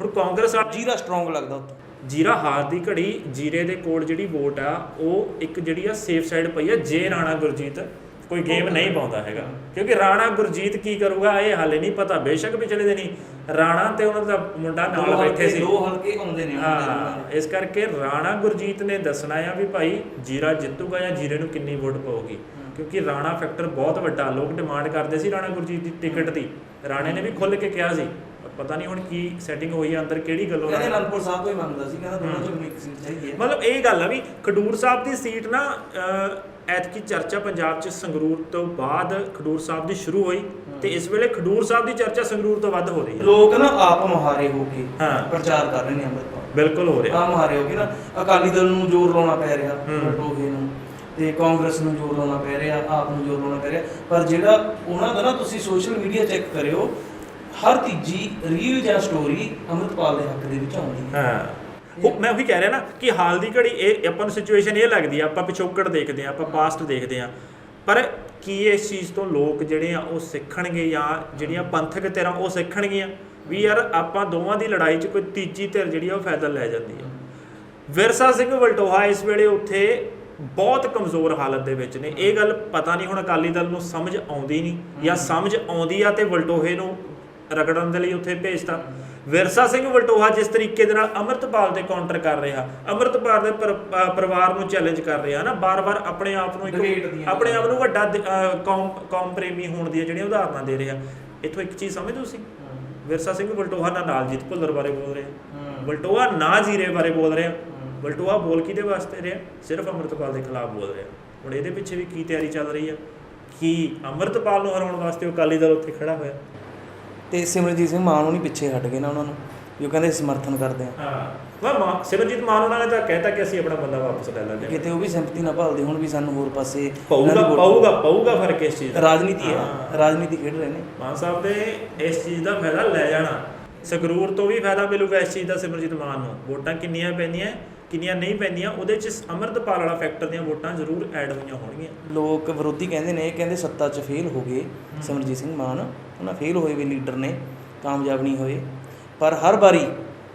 ਹੁਣ ਕਾਂਗਰਸ ਵਾਲਾ ਜੀਰਾ ਸਟਰੋਂਗ ਲੱਗਦਾ ਉੱਥੇ। ਜੀਰਾ ਹਾਰ ਦੀ ਘੜੀ ਜੀਰੇ ਦੇ ਕੋਲ ਜਿਹੜੀ ਵੋਟ ਆ ਉਹ ਇੱਕ ਜਿਹੜੀ ਆ ਸੇਫ ਸਾਈਡ ਪਈ ਆ ਜੇ ਰਾਣਾ ਗੁਰਜੀਤ ਕੋਈ ਗੇਮ ਨਹੀਂ ਪਾਉਂਦਾ ਹੈਗਾ। ਕਿਉਂਕਿ ਰਾਣਾ ਗੁਰਜੀਤ ਕੀ ਕਰੂਗਾ ਇਹ ਹਾਲੇ ਨਹੀਂ ਪਤਾ ਬੇਸ਼ੱਕ ਪਿਛਲੇ ਦਿਨੀ ਰਾਣਾ ਤੇ ਉਹਨਾਂ ਦਾ ਮੁੰਡਾ ਨਾਲ ਬੈਠੇ ਸੀ। ਦੋ ਹਲਕੇ ਆਉਂਦੇ ਨੇ ਹਾਂ ਇਸ ਕਰਕੇ ਰਾਣਾ ਗੁਰਜੀਤ ਨੇ ਦੱਸਣਾ ਆ ਵੀ ਭਾਈ ਜੀਰਾ ਜਿੱਤੂਗਾ ਜਾਂ ਜੀਰੇ ਨੂੰ ਕਿੰਨੀ ਵੋਟ ਪਾਉਗੀ ਕਿਉਂਕਿ ਰਾਣਾ ਫੈਕਟਰ ਬਹੁਤ ਵੱਡਾ ਲੋਕ ਡਿਮਾਂਡ ਕਰਦੇ ਸੀ ਰਾਣਾ ਗੁਰਜੀਤ ਦੀ ਟਿਕਟ ਦੀ। ਰਾਣੇ ਨੇ ਵੀ ਖੁੱਲ ਕੇ ਕਿਹਾ ਸੀ। ਪਤਾ ਨਹੀਂ ਹੁਣ ਕੀ ਸੈਟਿੰਗ ਹੋਈ ਆ ਅੰਦਰ ਕਿਹੜੀ ਗੱਲੋਂ ਰਾਣਾ- ਅਨੰਦਪੁਰ ਸਾਹਿਬ ਹੀ ਮੰਗਦਾ ਸੀ ਕਹਿੰਦਾ ਦੋਨਾਂ ਚੋਂ ਸੀਟ ਚਾਹੀਦੀ ਹੈ। ਮਤਲਬ ਇਹ ਗੱਲ ਆ ਵੀ ਖਡੂਰ ਸਾਹਿਬ ਦੀ ਸੀਟ ਨਾ ਐਤਕੀ ਚਰਚਾ ਪੰਜਾਬ 'ਚ ਸੰਗਰੂਰ ਤੋਂ ਬਾਅਦ ਖਡੂਰ ਸਾਹਿਬ ਦੀ ਸ਼ੁਰੂ ਹੋਈ ਤੇ ਇਸ ਵੇਲੇ ਖਡੂਰ ਸਾਹਿਬ ਦੀ ਚਰਚਾ ਸੰਗਰੂਰ ਤੋਂ ਵੱਧ ਹੋ ਰਹੀ ਹੈ। ਲੋਕ ਨਾ ਆਪ ਮੁਹਾਰੇ ਹੋ ਕੇ ਹਾਂ। ਪ੍ਰਚਾਰ ਕਰ ਰਹੇ ਨੇ ਅੰਮ੍ਰਿਤਪਾਲ ਬਿਲਕੁਲ ਹੋ ਰਿਹਾ। ਆਪ ਮੁਹਾਰੇ ਹੋ ਕੇ ਨਾ ਅਕਾਲੀ ਦਲ ਨੂੰ ਜ਼ੋਰ ਲਾਉਣਾ ਪੈ ਰਿਹਾ ਹੂੰ। ਨੂੰ ਤੇ ਕਾਂਗਰਸ ਨੂੰ ਜ਼ੋਰ ਲਾਉਣਾ ਪੈ ਰਿਹਾ ਆਪ ਨੂੰ ਜ਼ੋਰ ਲਾਉਣਾ ਪੈ ਰਿਹਾ। ਪਰ ਜਿਹੜਾ ਉਹਨਾਂ ਦਾ ਨਾ ਤੁਸੀਂ ਸੋਸ਼ਲ ਮੀਡੀਆ ਚੈੱਕ ਕਰਿਓ ਹਰ ਤੀਜੀ ਰੀਲ ਜਾਂ ਸਟੋਰੀ ਅੰਮ੍ਰਿਤਪਾਲ ਦੇ ਹੱਕ ਦੇ ਵਿੱਚ ਆਉਂਦੀ ਹੈ। ਹਾਂ। ਉਹ ਮੈਂ ਉਹੀ ਕਹਿ ਰਿਹਾ ਨਾ ਕਿ ਹਾਲ ਦੀ ਘੜੀ ਇਹ ਆਪਾਂ ਨੂੰ ਸਿਚੁਏਸ਼ਨ ਇਹ ਲੱਗਦੀ ਆ, ਆਪਾਂ ਪਿਛੋਕੜ ਦੇਖਦੇ ਆ, ਆਪਾਂ ਪਾਸਟ ਦੇਖਦੇ ਆ। ਪਰ ਕੀ ਇਸ ਚੀਜ਼ ਤੋਂ ਲੋਕ ਜਿਹੜੇ ਆ ਉਹ ਸਿੱਖਣਗੇ ਜਾਂ ਜਿਹੜੀਆਂ ਪੰਥਕ ਧਿਰਾਂ ਉਹ ਸਿੱਖਣਗੀਆਂ? ਵੀ ਯਾਰ ਆਪਾਂ ਦੋਵਾਂ ਦੀ ਲੜਾਈ 'ਚ ਕੋਈ ਤੀਜੀ ਧਿਰ ਜਿਹੜੀ ਆ ਉਹ ਫਾਇਦਾ ਲੈ ਜਾਂਦੀ ਆ। ਵਿਰਸਾ ਸਿੰਘ ਵਲਟੋਹਾ ਇਸ ਵੇਲੇ ਉੱਥੇ ਬਹੁਤ ਕਮਜ਼ੋਰ ਹਾਲਤ ਦੇ ਵਿੱਚ ਨੇ। ਇਹ ਗੱਲ ਪਤਾ ਨਹੀਂ ਹੁਣ ਅਕਾਲੀ ਦਲ ਨੂੰ ਸਮਝ ਆਉਂਦੀ ਨਹੀਂ ਜਾਂ ਸਮਝ ਆਉਂਦੀ ਆ ਤੇ ਵਲਟੋਹੇ ਨੂੰ ਰਗੜਨ ਦੇ ਲਈ ਉੱਥੇ ਭੇਜਤਾ। ਵਿਰਸਾ ਸਿੰਘ ਵਲਟੋਹਾ ਜਿਸ ਤਰੀਕੇ ਦੇ ਨਾਲ ਅੰਮ੍ਰਿਤਪਾਲ ਦੇ ਕਾਊਂਟਰ ਕਰ ਰਿਹਾ ਅੰਮ੍ਰਿਤਪਾਲ ਦੇ ਪਰਿਵਾਰ ਨੂੰ ਚੈਲੰਜ ਕਰ ਰਿਹਾ ਨਾ ਬਾਰ-ਬਾਰ ਆਪਣੇ ਆਪ ਨੂੰ ਇੱਕ ਆਪਣੇ ਆਪ ਨੂੰ ਵੱਡਾ ਦ- ਕੌਮ ਕੌਮ ਪ੍ਰੇਮੀ ਹੋਣ ਦੀਆਂ ਜਿਹੜੀਆਂ ਉਦਾਹਰਨਾਂ ਦੇ ਰਿਹਾ। ਇੱਥੋਂ ਇੱਕ ਚੀਜ਼ ਸਮਝਦੇ ਹੋ ਤੁਸੀਂ? ਵਿਰਸਾ ਸਿੰਘ ਵਲਟੋਹਾ ਨਾਲ ਨਾਲਜੀਤ ਭੁੱਲਰ ਬਾਰੇ ਬੋਲ ਰਿਹਾ। ਵਲਟੋਹਾ ਨਾ ਜੀਰੇ ਬਾਰੇ ਬੋਲ ਰਿਹਾ। ਵਲਟੋਹਾ ਬੋਲ ਕਿਹਦੇ ਵਾਸਤੇ ਰਿਹਾ? ਸਿਰਫ ਅੰਮ੍ਰਿਤਪਾਲ ਦੇ ਖਿਲਾਫ ਬੋਲ ਰਿਹਾ। ਹੁਣ ਇਹਦੇ ਪਿੱਛੇ ਵੀ ਕੀ ਤਿਆਰੀ ਚੱਲ ਰਹੀ ਆ? ਕੀ ਅੰਮ੍ਰਿਤਪਾਲ ਨੂੰ ਹਰਾਉਣ ਵਾਸਤੇ ਉਹ ਅਕਾਲੀ ਦਲ ਉੱਥੇ ਖੜਾ ਹੋਇਆ? ਤੇ ਸਿਮਰਜੀਤ ਸਿੰਘ ਮਾਨ ਨੂੰ ਨਹੀਂ ਪਿੱਛੇ ਹਟ ਗਏ ਨਾ ਉਹਨਾਂ ਨੂੰ ਉਹ ਕਹਿੰਦੇ ਸਮਰਥਨ ਕਰਦੇ ਆ। ਹਾਂ। ਵਾ ਮਾਂ ਸਿਮਰਜੀਤ ਮਾਨ ਉਹਨਾਂ ਨੇ ਤਾਂ ਕਹਿਤਾ ਕਿ ਅਸੀਂ ਆਪਣਾ ਬੰਦਾ ਵਾਪਸ ਲੈ ਲਾਂਗੇ ਕਿਤੇ ਉਹ ਵੀ ਸਿੰਪਥੀ ਨਾ ਭਾਲਦੇ ਹੁਣ ਵੀ ਸਾਨੂੰ ਹੋਰ ਪਾਸੇ ਪਊਗਾ ਪਊਗਾ ਪਊਗਾ ਫ਼ਰਕ ਇਸ ਚੀਜ਼ ਦਾ। ਰਾਜਨੀਤੀ ਹੈ ਹਾਂ। ਰਾਜਨੀਤੀ ਖੇਡ ਰਹੇ ਨੇ। ਮਾਨ ਸਾਹਿਬ ਦੇ ਇਸ ਚੀਜ਼ ਦਾ ਫਾਇਦਾ ਲੈ ਜਾਣਾ। ਸੰਗਰੂਰ ਤੋਂ ਵੀ ਫਾਇਦਾ ਮਿਲੂਗਾ ਇਸ ਚੀਜ਼ ਦਾ ਸਿਮਰਜੀਤ ਮਾਨ ਨੂੰ। ਵੋਟਾਂ ਕਿੰਨੀਆਂ ਪੈਂਦੀਆਂ ਕਿੰਨੀਆਂ ਨਹੀਂ ਪੈਂਦੀਆਂ ਉਹਦੇ ਚ ਅੰਮ੍ਰਿਤਪਾਲ ਵਾਲਾ ਫੈਕਟਰ ਦੀਆਂ ਵੋਟਾਂ ਜ਼ਰੂਰ ਐਡ ਹੋਈਆਂ ਹੋਣਗੀਆਂ। ਲੋਕ ਵਿਰੋਧੀ ਕਹਿੰਦੇ ਨੇ ਕਹਿੰਦੇ ਸੱਤਾ 'ਚ ਫੇਲ ਹੋ ਗਏ ਸਿਮਰਜੀਤ ਸਿੰਘ ਮਾਨ। ਉਹਨਾਂ ਫੇਲ ਹੋਏ ਵੀ ਲੀਡਰ ਨੇ ਕਾਮਯਾਬ ਨਹੀਂ ਹੋਏ। ਪਰ ਹਰ ਵਾਰੀ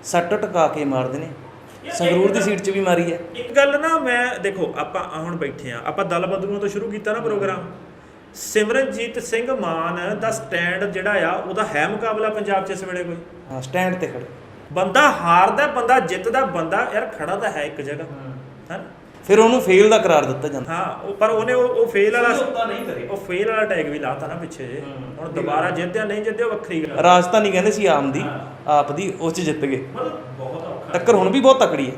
ਸੱਟ ਟਕਾ ਕੇ ਮਾਰਦੇ ਨੇ। ਸੰਗਰੂਰ ਦੀ ਸੀਟ 'ਚ ਵੀ ਮਾਰੀ ਹੈ। ਇੱਕ ਗੱਲ ਨਾ ਮੈਂ ਦੇਖੋ ਆਪਾਂ ਹੁਣ ਬੈਠੇ ਆ ਆਪਾਂ ਦਲ ਬਦਲੂਆਂ ਤੋਂ ਸ਼ੁਰੂ ਕੀਤਾ ਨਾ ਪ੍ਰੋਗਰਾਮ। ਸਿਮਰਨਜੀਤ ਸਿੰਘ ਮਾਨ ਦਾ ਸਟੈਂਡ ਜਿਹੜਾ ਆ ਉਹਦਾ ਹੈ ਮੁਕਾਬਲਾ ਪੰਜਾਬ 'ਚ ਇਸ ਵੇਲੇ ਕੋਈ? ਹਾਂ ਸਟੈਂਡ ਤੇ ਖੜੇ ਬੰਦਾ ਹਾਰਦਾ ਬੰਦਾ ਜਿੱਤਦਾ ਬੰਦਾ ਯਾਰ ਖੜਾ ਤਾਂ ਹੈ ਇੱਕ ਜਗ੍ਹਾ। ਹਾਂ। ਫਿਰ ਉਹਨੂੰ ਫੇਲ ਦਾ ਕਰਾਰ ਦਿੱਤਾ ਜਾਂਦਾ। ਹਾਂ ਉਹ ਪਰ ਉਹਨੇ ਉਹ ਉਹ ਫੇਲ ਵਾਲਾ ਸਮਝੌਤਾ ਨਹੀਂ ਕਰੇ। ਉਹ ਫੇਲ ਵਾਲਾ ਟੈਗ ਵੀ ਲਾਤਾ ਨਾ ਪਿੱਛੇ। ਜੇ ਹੁਣ ਦੁਬਾਰਾ ਜਿੱਤਿਆ ਨਹੀਂ ਜਿੱਤਿਆ ਵੱਖਰੀ ਗੱਲ। ਰਾਜਧਾਨੀ ਕਹਿੰਦੇ ਸੀ ਆਮ ਦੀ ਆਪ ਦੀ ਉਸ 'ਚ ਜਿੱਤ ਗਏ। ਮਤਲਬ ਬਹੁਤ ਔਖਾ ਟੱਕਰ ਹੁਣ ਵੀ ਬਹੁਤ ਤਕੜੀ ਹੈ।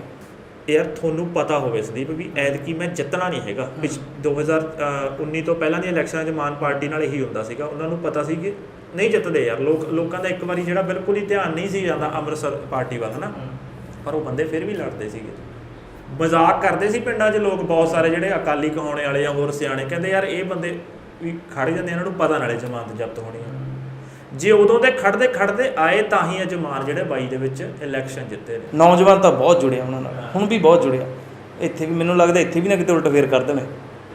ਯਾਰ ਤੁਹਾਨੂੰ ਪਤਾ ਹੋਵੇ ਸੰਦੀਪ ਵੀ ਐਤਕੀ ਮੈਂ ਜਿੱਤਣਾ ਨਹੀਂ ਹੈਗਾ। ਪਿਛ 2019 ਤੋਂ ਪਹਿਲਾਂ ਦੀਆਂ ਇਲੈਕਸ਼ਨਾਂ 'ਚ ਮਾਨ ਪਾਰਟੀ ਨਾਲ ਇਹੀ ਹੁੰਦਾ ਸੀਗਾ। ਉਹਨਾਂ ਨੂੰ ਪਤਾ ਸੀ ਕਿ ਨਹੀਂ ਜਿੱਤਦੇ ਯਾਰ। ਲੋਕ ਲੋਕਾਂ ਦਾ ਇੱਕ ਵਾਰੀ ਜਿਹੜਾ ਬਿਲਕੁਲ ਹੀ ਧਿਆਨ ਨਹੀਂ ਸੀ ਜਾਂਦਾ ਅੰਮ੍ਰਿਤਸਰ ਪਾਰਟੀ ਵੱਲ ਨਾ ਪਰ ਉਹ ਬੰਦੇ ਫਿਰ ਵੀ ਲੜਦੇ ਸੀਗੇ। ਮਜ਼ਾਕ ਕਰਦੇ ਸੀ ਪਿੰਡਾਂ 'ਚ ਲੋਕ ਬਹੁਤ ਸਾਰੇ ਜਿਹੜੇ ਅਕਾਲੀ ਕਹਾਉਣੇ ਵਾਲੇ ਜਾਂ ਹੋਰ ਸਿਆਣੇ ਕਹਿੰਦੇ ਯਾਰ ਇਹ ਬੰਦੇ ਵੀ ਖੜ ਜਾਂਦੇ ਇਹਨਾਂ ਨੂੰ ਪਤਾ ਨਾਲੇ ਜ਼ਮਾਨਤ ਜ਼ਬਤ ਹੋਣੀ ਹੈ ਜੇ ਉਦੋਂ ਦੇ ਖੜਦੇ ਖੜਦੇ ਆਏ ਤਾਂ ਹੀ ਮਾਨ ਜਿਹੜੇ 22 ਦੇ ਵਿੱਚ ਇਲੈਕਸ਼ਨ ਜਿੱਤੇ ਨੇ। ਨੌਜਵਾਨ ਤਾਂ ਬਹੁਤ ਜੁੜਿਆ ਉਹਨਾਂ ਨਾਲ ਹੁਣ ਵੀ ਬਹੁਤ ਜੁੜਿਆ ਇੱਥੇ ਵੀ ਮੈਨੂੰ ਲੱਗਦਾ ਇੱਥੇ ਵੀ ਨਾ ਕਿਤੇ ਉਲਟ ਫੇਰ ਕਰ ਦੇਣ।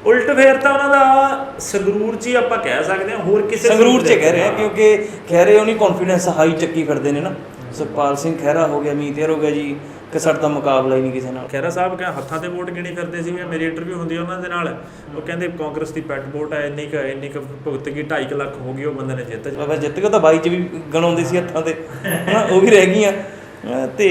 ਉਲਟ ਫੇਰ ਤਾਂ ਉਹਨਾਂ ਦਾ ਸੰਗਰੂਰ 'ਚ ਹੀ ਆਪਾਂ ਕਹਿ ਸਕਦੇ ਹਾਂ ਹੋਰ ਕਿਸੇ ਸੰਗਰੂਰ 'ਚ ਕਹਿ ਰਿਹਾ ਕਿਉਂਕਿ ਖੈਰੇ ਉਹਨੀ ਕੌਨਫੀਡੈਂਸ ਹਾਈ ਚੱਕੀ ਫਿਰਦੇ ਨੇ ਨਾ। ਸੁਖਪਾਲ ਸਿੰਘ ਖਹਿਰਾ ਹੋ ਗਿਆ ਮੀਤੇਰ ਹੋ ਗਿਆ ਜੀ। ਕਿ ਸਾਡਾ ਤਾਂ ਮੁਕਾਬਲਾ ਹੀ ਨਹੀਂ ਕਿਸੇ ਨਾਲ। ਖੈਰਾ ਸਾਹਿਬ ਕਹ ਹੱਥਾਂ ਤੇ ਵੋਟ ਗਿਣੀ ਫਿਰਦੇ ਸੀ? ਮੇਰੀ ਇੰਟਰਵਿਊ ਹੁੰਦੀ ਆ ਉਹਨਾਂ ਦੇ ਨਾਲ। ਉਹ ਕਹਿੰਦੇ ਕਾਂਗਰਸ ਦੀ ਪੈਟ ਵੋਟ ਹੈ ਇੰਨੀ ਕੁ ਇੰਨੀ ਕੁ ਭੁਗਤ ਗਈ 2.5 ਲੱਖ ਹੋ ਗਈ ਉਹ ਬੰਦੇ ਨੇ ਜਿੱਤ ਬਾਬਾ ਜਿੱਤ ਕੇ ਤਾਂ 22 ਚ ਵੀ ਗਣਾਉਂਦੇ ਸੀ ਹੱਥਾਂ ਤੇ। ਹਨਾ ਉਹ ਵੀ ਰਹਿ ਗਈਆਂ। ਤੇ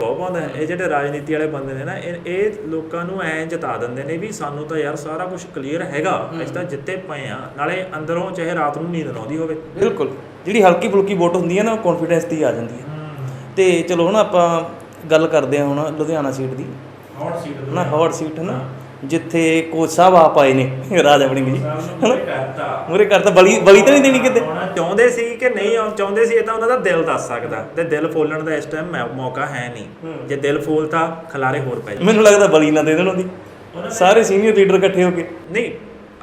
ਬਹੁਤ ਪਾਉਂਦਾ ਹੈ। ਇਹ ਜਿਹੜੇ ਰਾਜਨੀਤੀ ਵਾਲੇ ਬੰਦੇ ਨੇ ਨਾ ਇਹ ਲੋਕਾਂ ਨੂੰ ਐਂ ਜਤਾ ਦਿੰਦੇ ਨੇ ਵੀ ਸਾਨੂੰ ਤਾਂ ਯਾਰ ਸਾਰਾ ਕੁਝ ਕਲੀਅਰ ਹੈਗਾ। ਅਸੀਂ ਤਾਂ ਜਿੱਤੇ ਪਏ ਆ। ਨਾਲੇ ਅੰਦਰੋਂ ਚਾਹੇ ਰਾਤ ਨੂੰ ਨੀਂਦ ਆਉਂਦੀ ਹੋਵੇ। ਬਿਲਕੁਲ। ਜਿਹੜੀ ਹਲਕੀ ਫੁਲਕੀ ਵੋਟ ਹੁੰਦੀ ਹੈ ਨਾ ਉਹ ਕੌਨਫੀਡੈਂਸ ਦੀ ਆ ਜਾਂਦੀ ਹੈ। ਤੇ ਚਲੋ ਹੁਣ ਆਪਾਂ ਗੱਲ ਕਰਦੇ ਹਾਂ ਹੁਣ ਲੁਧਿਆਣਾ ਸੀਟ ਦੀ। ਹੌਟ ਸੀਟ ਨਾ ਹੌਟ ਸੀਟ ਹੈ ਨਾ ਜਿੱਥੇ ਕੋਚ ਸਾਹਿਬ ਆਪ ਆਏ ਨੇ ਰਾਜਾ ਵੜਿੰਗ ਜੀ ਕਰਤਾ ਮੂਰੇ ਕਰਤਾ ਬਲੀ ਬਲੀ ਤਾਂ ਨਹੀਂ ਦੇਣੀ ਕਿਤੇ। ਚਾਹੁੰਦੇ ਸੀ ਕਿ ਨਹੀਂ ਆਉਂ- ਚਾਹੁੰਦੇ ਸੀ ਇਹ ਤਾਂ ਉਹਨਾਂ ਦਾ ਦਿਲ ਦੱਸ ਸਕਦਾ। ਤੇ ਦਿਲ ਫੋਲਣ ਦਾ ਇਸ ਟਾਈਮ ਮੌਕਾ ਹੈ ਨਹੀਂ। ਜੇ ਦਿਲ ਫੋਲਤਾ ਖਲਾਰੇ ਹੋਰ ਪੈ ਜਾਣ। ਮੈਨੂੰ ਲੱਗਦਾ ਬਲੀ ਨਾ ਦੇ ਦੇਣ ਉਹਦੀ। ਸਾਰੇ ਸੀਨੀਅਰ ਲੀਡਰ ਇਕੱਠੇ ਹੋ ਕੇ। ਨਹੀਂ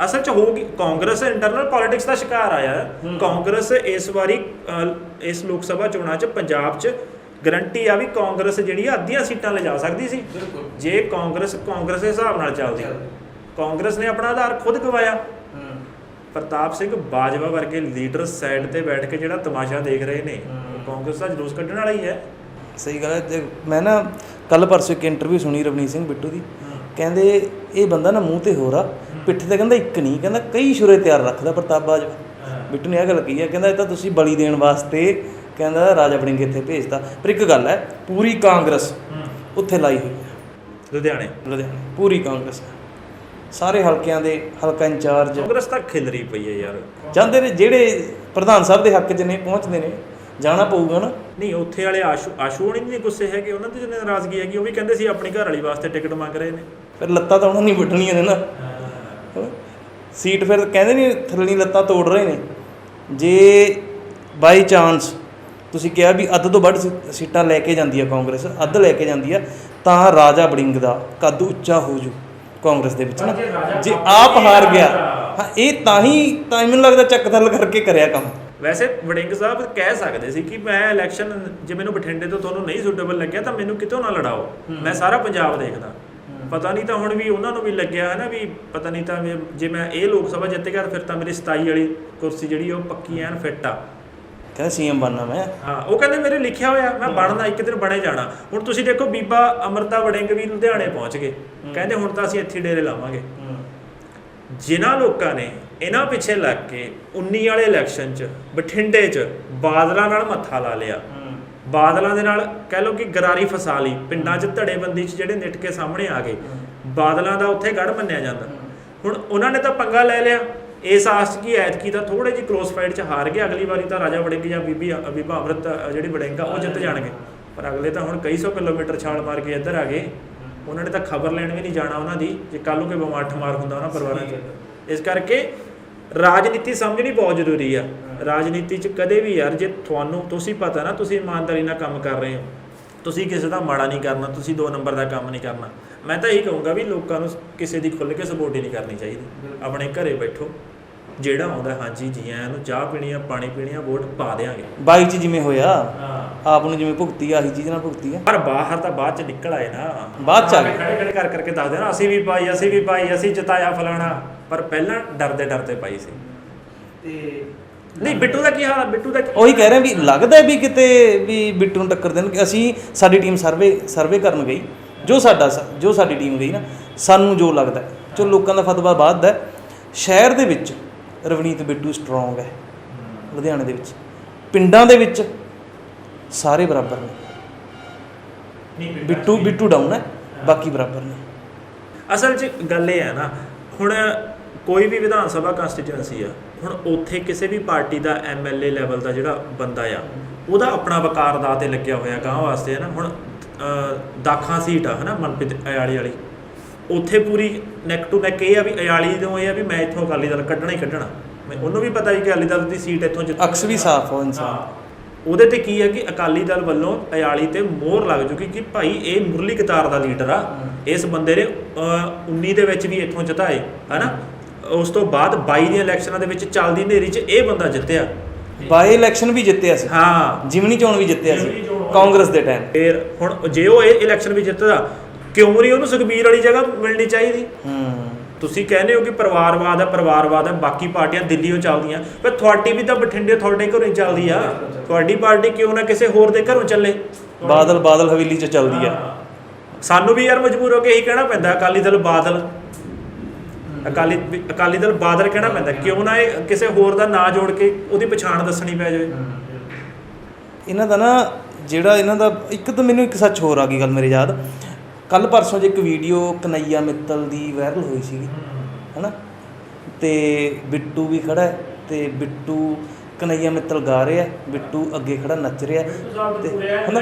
ਅਸਲ ਚ ਹੋਊਗੀ। ਕਾਂਗਰਸ ਇੰਟਰਨਲ ਪੋਲਿਟਿਕਸ ਦਾ ਸ਼ਿਕਾਰ ਆਇਆ। ਕਾਂਗਰਸ ਇਸ ਵਾਰੀ ਇਸ ਲੋਕ ਸਭਾ ਚੋਣਾਂ ਚ ਪੰਜਾਬ ਚ ਗਰੰਟੀ ਆ ਵੀ ਕਾਂਗਰਸ ਜਿਹੜੀ ਆ ਅੱਧੀਆਂ ਸੀਟਾਂ ਲੈ ਜਾ ਸਕਦੀ ਸੀ। ਜੇ ਕਾਂਗਰਸ ਕਾਂਗਰਸ ਦੇ ਹਿਸਾਬ ਨਾਲ ਚੱਲਦੀ। ਕਾਂਗਰਸ ਨੇ ਆਪਣਾ ਆਧਾਰ ਖੁਦ ਗਵਾਇਆ। ਪ੍ਰਤਾਪ ਸਿੰਘ ਬਾਜਵਾ ਵਰਗੇ ਲੀਡਰ ਸਾਈਡ ਤੇ ਬੈਠ ਕੇ ਜਿਹੜਾ ਤਮਾਸ਼ਾ ਦੇਖ ਰਹੇ ਨੇ ਕਾਂਗਰਸ ਦਾ ਜਲੂਸ ਕੱਢਣ ਵਾਲਾ ਹੀ ਹੈ। ਸਹੀ ਗੱਲ ਹੈ ਤੇ ਮੈਂ ਨਾ ਕੱਲ ਪਰਸੋਂ ਇੱਕ ਇੰਟਰਵਿਊ ਸੁਣੀ ਰਵਨੀਤ ਸਿੰਘ ਬਿੱਟੂ ਦੀ। ਕਹਿੰਦੇ ਇਹ ਬੰਦਾ ਨਾ ਮੂੰਹ ਤੇ ਹੋਰ ਆ ਪਿੱਠ ਤੇ ਕਹਿੰਦਾ ਇੱਕ ਨਹੀਂ ਕਹਿੰਦਾ ਕਈ ਸ਼ੁਰੇ ਤਿਆਰ ਰੱਖਦਾ ਪ੍ਰਤਾਪ ਬਾਜਵਾ। ਬਿੱਟੂ ਨੇ ਇਹ ਗੱਲ ਕਹੀ ਹੈ ਕਹਿੰਦਾ ਇਹ ਤਾਂ ਤੁਸੀਂ ਬਲੀ ਦੇਣ ਵਾਸਤੇ ਕਹਿੰਦਾ ਰਾਜਾ ਵੜਿੰਗ ਇੱਥੇ ਭੇਜਤਾ। ਪਰ ਇੱਕ ਗੱਲ ਹੈ ਪੂਰੀ ਕਾਂਗਰਸ ਉੱਥੇ ਲਾਈ ਹੋਈ ਹੈ। ਲੁਧਿਆਣੇ? ਲੁਧਿਆਣੇ ਪੂਰੀ ਕਾਂਗਰਸ। ਸਾਰੇ ਹਲਕਿਆਂ ਦੇ ਹਲਕਾ ਇੰਚਾਰਜ। ਕਾਂਗਰਸ ਤਾਂ ਖਿਲਰੀ ਪਈ ਹੈ ਯਾਰ। ਜਾਂਦੇ ਨੇ ਜਿਹੜੇ ਪ੍ਰਧਾਨ ਸਾਹਿਬ ਦੇ ਹੱਕ 'ਚ ਨੇ ਪਹੁੰਚਦੇ ਨੇ ਜਾਣਾ ਪਊਗਾ ਨਾ। ਨਹੀਂ ਉੱਥੇ ਵਾਲੇ ਆਸ਼ੂ ਆਸ਼ੂ ਹੋਣੀ ਨਹੀਂ ਗੁੱਸੇ ਹੈਗੇ ਉਹਨਾਂ ਦੀ ਜਿੰਨੀ ਨਾਰਾਜ਼ਗੀ ਹੈਗੀ ਉਹ ਵੀ ਕਹਿੰਦੇ ਸੀ ਆਪਣੀ ਘਰ ਵਾਲੀ ਵਾਸਤੇ ਟਿਕਟ ਮੰਗ ਰਹੇ ਨੇ। ਫਿਰ ਲੱਤਾਂ ਤਾਂ ਉਹਨਾਂ ਨਹੀਂ ਵੱਢਣੀਆਂ ਨੇ ਨਾ। ਹਨਾ। ਸੀਟ ਫਿਰ ਕਹਿੰਦੇ ਨਹੀਂ ਥੱਲਣੀ ਲੱਤਾਂ ਤੋੜ ਰਹੇ ਨੇ। ਜੇ ਬਾਈ ਚਾਂਸ ਤੁਸੀਂ ਕਿਹਾ ਵੀ ਅੱਧ ਤੋਂ ਵੱਧ ਸੀਟਾਂ ਲੈ ਕੇ ਜਾਂਦੀ ਆ ਕਾਂਗਰਸ ਅੱਧ ਲੈ ਕੇ ਜਾਂਦੀ ਆ ਤਾਂ ਰਾਜਾ ਬੜਿੰਗ ਦਾ ਕੱਦ ਉੱਚਾ ਹੋ ਜੂ ਕਾਂਗਰਸ ਦੇ ਵਿੱਚ ਨਾ। ਜੇ ਆਪ ਹਾਰ ਗਿਆ। ਹਾਂ ਇਹ ਤਾਂ ਹੀ ਤਾਂ ਹੀ ਮੈਨੂੰ ਲੱਗਦਾ ਚੱਕ ਥੱਲ ਕਰਕੇ ਕਰਿਆ ਕੰਮ। ਵੈਸੇ ਵੜਿੰਗ ਸਾਹਿਬ ਕਹਿ ਸਕਦੇ ਸੀ ਕਿ ਮੈਂ ਇਲੈਕਸ਼ਨ ਜੇ ਮੈਨੂੰ ਬਠਿੰਡੇ ਤੋਂ ਤੁਹਾਨੂੰ ਨਹੀਂ ਸੁਟੇਬਲ ਲੱਗਿਆ ਤਾਂ ਮੈਨੂੰ ਕਿਤੋਂ ਨਾ ਲੜਾਓ। ਮੈਂ ਸਾਰਾ ਪੰਜਾਬ ਦੇਖਦਾ। ਪਤਾ ਨਹੀਂ ਤਾਂ ਹੁਣ ਵੀ ਉਹਨਾਂ ਨੂੰ ਵੀ ਲੱਗਿਆ ਹੈ ਨਾ ਵੀ ਪਤਾ ਨਹੀਂ ਤਾਂ ਜੇ ਮੈਂ ਇਹ ਲੋਕ ਸਭਾ ਜਿੱਤ ਗਿਆ ਤਾਂ ਫਿਰ ਤਾਂ ਮੇਰੀ 27 ਵਾਲੀ ਕੁਰਸੀ ਜਿਹੜੀ ਉਹ ਪੱਕੀ ਐਨ ਫਿੱਟ ਆ। ਕਹਿੰਦਾ ਸੀਐਮ ਬਣਨਾ ਮੈਂ। ਹਾਂ ਉਹ ਕਹਿੰਦੇ ਮੇਰੇ ਲਿਖਿਆ ਹੋਇਆ ਮੈਂ ਬਣਨਾ ਇੱਕ ਦਿਨ ਬਣੇ ਜਾਣਾ। ਹੁਣ ਤੁਸੀਂ ਦੇਖੋ ਬੀਬਾ ਅਮਰਤਾ ਵੜਿੰਗ ਵੀ ਲੁਧਿਆਣੇ ਪਹੁੰਚ ਗਏ। ਕਹਿੰਦੇ ਹੁਣ ਤਾਂ ਅਸੀਂ ਇੱਥੇ ਡੇਰੇ ਲਾਵਾਂਗੇ। ਜਿਨ੍ਹਾਂ ਲੋਕਾਂ ਨੇ ਇਹਨਾਂ ਪਿੱਛੇ ਲੱਗ ਕੇ 19 ਵਾਲੇ ਇਲੈਕਸ਼ਨ 'ਚ ਬਠਿੰਡੇ 'ਚ ਬਾਦਲਾਂ ਨਾਲ ਮੱਥਾ ਲਾ ਲਿਆ। ਬਾਦਲਾਂ ਦੇ ਨਾਲ ਕਹਿ ਲਓ ਕਿ ਗਰਾਰੀ ਫਸਾ ਲਈ ਪਿੰਡਾਂ 'ਚ ਧੜੇਬੰਦੀ 'ਚ ਜਿਹੜੇ ਨਿੱਟ ਕੇ ਸਾਹਮਣੇ ਆ ਗਏ। ਬਾਦਲਾਂ ਦਾ ਉੱਥੇ ਗੜ ਮੰਨਿਆ ਜਾਂਦਾ। ਹੁਣ ਉਹਨਾਂ ਨੇ ਤਾਂ ਪੰਗਾ ਲੈ ਲਿਆ। ਇਸ ਆਸ ਕਿ ਐਤਕੀ ਤਾਂ ਥੋੜੇ ਜਿਹੀ ਕਲੋਸ ਫਾਈਟ 'ਚ ਹਾਰ ਗਏ ਅਗਲੀ ਵਾਰੀ ਤਾਂ ਰਾਜਾ ਵੜਿੰਗ ਜਾਂ ਬੀਬੀ ਬੀਬਾ ਅਮਰਤ ਜਿਹੜੀ ਵੜਿੰਗ ਆ ਉਹ ਜਿੱਤ ਜਾਣਗੇ। ਪਰ ਅਗਲੇ ਤਾਂ ਹੁਣ ਕਈ ਸੌ ਕਿਲੋਮੀਟਰ ਛਾਲ ਮਾਰ ਕੇ ਇੱਧਰ ਆ ਗਏ। ਉਹਨਾਂ ਨੇ ਤਾਂ ਖਬਰ ਲੈਣ ਵੀ ਨਹੀਂ ਜਾਣਾ ਉਹਨਾਂ ਦੀ ਜੇ ਕੱਲ ਨੂੰ ਕੋਈ ਬਿਮਾਰ ਠਮਾਰ ਹੁੰਦਾ ਉਹਨਾਂ ਪਰਿਵਾਰਾਂ 'ਚ। ਇਸ ਕਰਕੇ ਰਾਜਨੀਤੀ ਸਮਝਣੀ ਬਹੁਤ ਜ਼ਰੂਰੀ ਆ। ਰਾਜਨੀਤੀ 'ਚ ਕਦੇ ਵੀ ਯਾਰ ਜੇ ਤੁਹਾਨੂੰ ਤੁਸੀਂ ਪਤਾ ਨਾ ਤੁਸੀਂ ਇਮਾਨਦਾਰੀ ਨਾਲ ਕੰਮ ਕਰ ਰਹੇ ਹੋ। ਤੁਸੀਂ ਕਿਸੇ ਦਾ ਮਾੜਾ ਨਹੀਂ ਕਰਨਾ ਤੁਸੀਂ ਦੋ ਨੰਬਰ ਦਾ ਕੰਮ ਨਹੀਂ ਕਰਨਾ। ਮੈਂ ਤਾਂ ਇਹੀ ਕਹੂੰਗਾ ਵੀ ਲੋਕਾਂ ਨੂੰ ਕਿਸੇ ਦੀ ਖੁੱਲ੍ਹ ਕੇ ਸਪੋਰਟ ਹੀ ਨਹੀਂ ਕਰਨੀ ਚਾਹੀਦੀ। ਆਪਣੇ ਘਰੇ ਬੈਠੋ ਜਿਹੜਾ ਆਉਂਦਾ ਹਾਂਜੀ ਜੀ ਆਇਆਂ ਨੂੰ ਚਾਹ ਪੀਣੀ ਆ ਪਾਣੀ ਪੀਣੀ ਆ ਵੋਟ ਪਾ ਦੇਾਂਗੇ ਬਾਈ ਚ ਜਿਵੇਂ ਹੋਇਆ ਹਾਂ। ਆਪ ਨੂੰ ਜਿਵੇਂ ਭੁਗਤੀ ਆਹੀ ਚੀਜ਼ ਨਾਲ ਭੁਗਤੀ ਆ। ਪਰ ਬਾਹਰ ਤਾਂ ਬਾਅਦ ਚ ਨਿਕਲ ਆਏ ਨਾ। ਬਾਅਦ ਚ ਆ ਗਏ। ਖੜੇ ਖੜੇ ਕਰ ਕਰਕੇ ਦੱਸਦੇ ਨਾ ਅਸੀਂ ਵੀ ਪਾਈ ਅਸੀਂ ਵੀ ਪਾਈ ਅਸੀਂ ਜਿਤਾਇਆ ਫਲਾਣਾ। ਪਰ ਪਹਿਲਾਂ ਡਰਦੇ ਡਰਦੇ ਪਾਈ ਸੀ। ਤੇ ਨਹੀਂ ਬਿੱਟੂ ਦਾ ਕੀ ਹਾਲ ਆ? ਬਿੱਟੂ ਦਾ ਉਹੀ ਕਹਿ ਰਹੇ ਵੀ ਲੱਗਦਾ ਵੀ ਕਿਤੇ ਵੀ ਬਿੱਟੂ ਨੂੰ ਟੱਕਰ ਦੇਣਗੇ। ਅਸੀਂ ਸਾਡੀ ਟੀਮ ਸਰਵੇ ਸਰਵੇ ਕਰਨ ਗਈ। ਜੋ ਸਾਡਾ ਜੋ ਸਾਡੀ ਟੀਮ ਗਈ ਨਾ ਸਾਨੂੰ ਜੋ ਲੱਗਦਾ ਜੋ ਲੋਕਾਂ ਦਾ ਫਤਵਾ ਬਾਅਦ ਦਾ ਹੈ, ਸ਼ਹਿਰ ਦੇ ਵਿੱਚ ਰਵਨੀਤ ਬਿੱਟੂ ਸਟਰੋਂਗ ਹੈ ਲੁਧਿਆਣੇ ਦੇ ਵਿੱਚ। ਪਿੰਡਾਂ ਦੇ ਵਿੱਚ ਸਾਰੇ ਬਰਾਬਰ ਨੇ। ਨਹੀਂ ਬਿੱਟੂ ਬਿੱਟੂ ਡਾਊਨ ਹੈ ਬਾਕੀ ਬਰਾਬਰ ਨੇ। ਅਸਲ 'ਚ ਗੱਲ ਇਹ ਹੈ ਨਾ ਹੁਣ ਕੋਈ ਵੀ ਵਿਧਾਨ ਸਭਾ ਕੰਸਟੀਚੁਐਂਸੀ ਆ ਹੁਣ ਉੱਥੇ ਕਿਸੇ ਵੀ ਪਾਰਟੀ ਦਾ ਐਮਐਲਏ ਲੈਵਲ ਦਾ ਜਿਹੜਾ ਬੰਦਾ ਆ ਉਹਦਾ ਆਪਣਾ ਵਕਾਰ ਦਾ ਤੇ ਲੱਗਿਆ ਹੋਇਆ ਗਾਂ ਵਾਸਤੇ ਹੈ ਨਾ। ਹੁਣ ਦਾਖਾਂ ਸੀਟ ਆ ਹਨਾ ਮਨਪ੍ਰੀਤ ਅਯਾਲੀ ਵਾਲੀ। ਉੱਥੇ ਪੂਰੀ ਨੈਕ ਟੂ ਨੈਕ ਇਹ ਆ ਵੀ ਅਯਾਲੀ ਤੋਂ ਇਹ ਆ ਵੀ ਮੈਂ ਇੱਥੋਂ ਅਕਾਲੀ ਦਲ ਕੱਢਣਾ ਹੀ ਕੱਢਣਾ। ਮੈਂ ਉਹਨੂੰ ਵੀ ਪਤਾ ਹੀ ਕਿ ਅਕਾਲੀ ਦਲ ਦੀ ਸੀਟ ਇੱਥੋਂ ਜਿੱਤ ਅਕਸ ਵੀ ਸਾਫ਼ ਹੋ ਇਨਸਾਨ। ਉਹਦੇ ਤੇ ਕੀ ਹੈ ਕਿ ਅਕਾਲੀ ਦਲ ਵੱਲੋਂ ਅਯਾਲੀ ਤੇ ਮੋਹਰ ਲੱਗ ਚੁੱਕੀ ਕਿ ਭਾਈ ਇਹ ਮੁਰਲੀ ਕਤਾਰ ਦਾ ਲੀਡਰ ਆ। ਇਸ ਬੰਦੇ ਨੇ ਅਹ, 19 ਦੇ ਵਿੱਚ ਵੀ ਇੱਥੋਂ ਜਿਤਾਏ ਹਨਾ। ਉਸ ਤੋਂ ਬਾਅਦ 22 ਦੀਆਂ ਇਲੈਕਸ਼ਨਾਂ ਦੇ ਵਿੱਚ ਚੱਲਦੀ ਹਨੇਰੀ 'ਚ ਇਹ ਬੰਦਾ ਜਿੱਤਿਆ। ਬਾਈ ਇਲੈਕਸ਼ਨ ਵੀ ਜਿੱਤਿਆ ਸੀ। ਹਾਂ। ਜਿਮਨੀ ਚੋਣ ਵੀ ਜਿੱਤਿਆ ਜਿਮਨੀ ਸੀ ਚੋਣ। ਕਾਂਗਰਸ ਦੇ ਟਾਈਮ ਫਿਰ ਹੁਣ ਜੇ ਉਹ ਇਹ ਇਲੈਕਸ਼ਨ ਵੀ ਜਿੱਤਦਾ ਕਿਉਂ ਨਹੀਂ ਉਹਨੂੰ ਸੁਖਬੀਰ ਵਾਲੀ ਜਗ੍ਹਾ ਮਿਲਣੀ ਚਾਹੀਦੀ? ਹੂੰ। ਤੁਸੀਂ ਕਹਿੰਦੇ ਹੋ ਕਿ ਪਰਿਵਾਰਵਾਦ ਹੈ ਪਰਿਵਾਰਵਾਦ ਹੈ ਬਾਕੀ ਪਾਰਟੀਆਂ ਦਿੱਲੀੋਂ ਚੱਲਦੀਆਂ। ਪਰ ਤੁਹਾਡੀ ਵੀ ਤਾਂ ਬਠਿੰਡੇ ਤੁਹਾਡੇ ਘਰੋਂ ਹੀ ਚੱਲਦੀ ਆ। ਤੁਹਾਡੀ ਪਾਰਟੀ ਕਿਉਂ ਨਾ ਕਿਸੇ ਹੋਰ ਦੇ ਘਰੋਂ ਚੱਲੇ? ਬਾਦਲ ਬਾਦਲ ਹਵੇਲੀ ਚ ਚੱਲਦੀ ਆ। ਸਾਨੂੰ ਵੀ ਯਾਰ ਮਜਬੂਰ ਹੋ ਕੇ ਇਹੀ ਕਹਿਣਾ ਪੈਂਦਾ ਅਕਾਲੀ ਦਲ ਬਾਦਲ। ਅਕਾਲੀ ਅਕਾਲੀ ਦਲ ਬਾਦਲ ਕਹਿਣਾ ਪੈਂਦਾ, ਕਿਉਂ ਨਾ ਇਹ ਕਿਸੇ ਹੋਰ ਦਾ ਨਾਂ ਜੋੜ ਕੇ ਉਹਦੀ ਪਛਾਣ ਦੱਸਣੀ ਪੈ ਜਾਵੇ। ਇਹਨਾਂ ਦਾ ਨਾ ਜਿਹੜਾ ਇਹਨਾਂ ਦਾ, ਇੱਕ ਤਾਂ ਮੈਨੂੰ ਇੱਕ ਸੱਚ ਹੋਰ ਆ ਗਈ ਗੱਲ ਮੇਰੇ ਯਾਦ। ਕੱਲ ਪਰਸੋਂ ਜੇ ਇੱਕ ਵੀਡੀਓ ਕਨਈਆ ਮਿੱਤਲ ਦੀ ਵਾਇਰਲ ਹੋਈ ਸੀਗੀ, ਹਨਾ? ਤੇ ਬਿੱਟੂ ਵੀ ਖੜਾ ਹੈ ਤੇ ਬਿੱਟੂ ਕਨਈਆ ਮਿੱਤਲ ਗਾ ਰਿਹਾ ਬਿੱਟੂ ਅੱਗੇ ਖੜਾ ਨੱਚ ਰਿਹਾ ਤੇ ਹਨਾ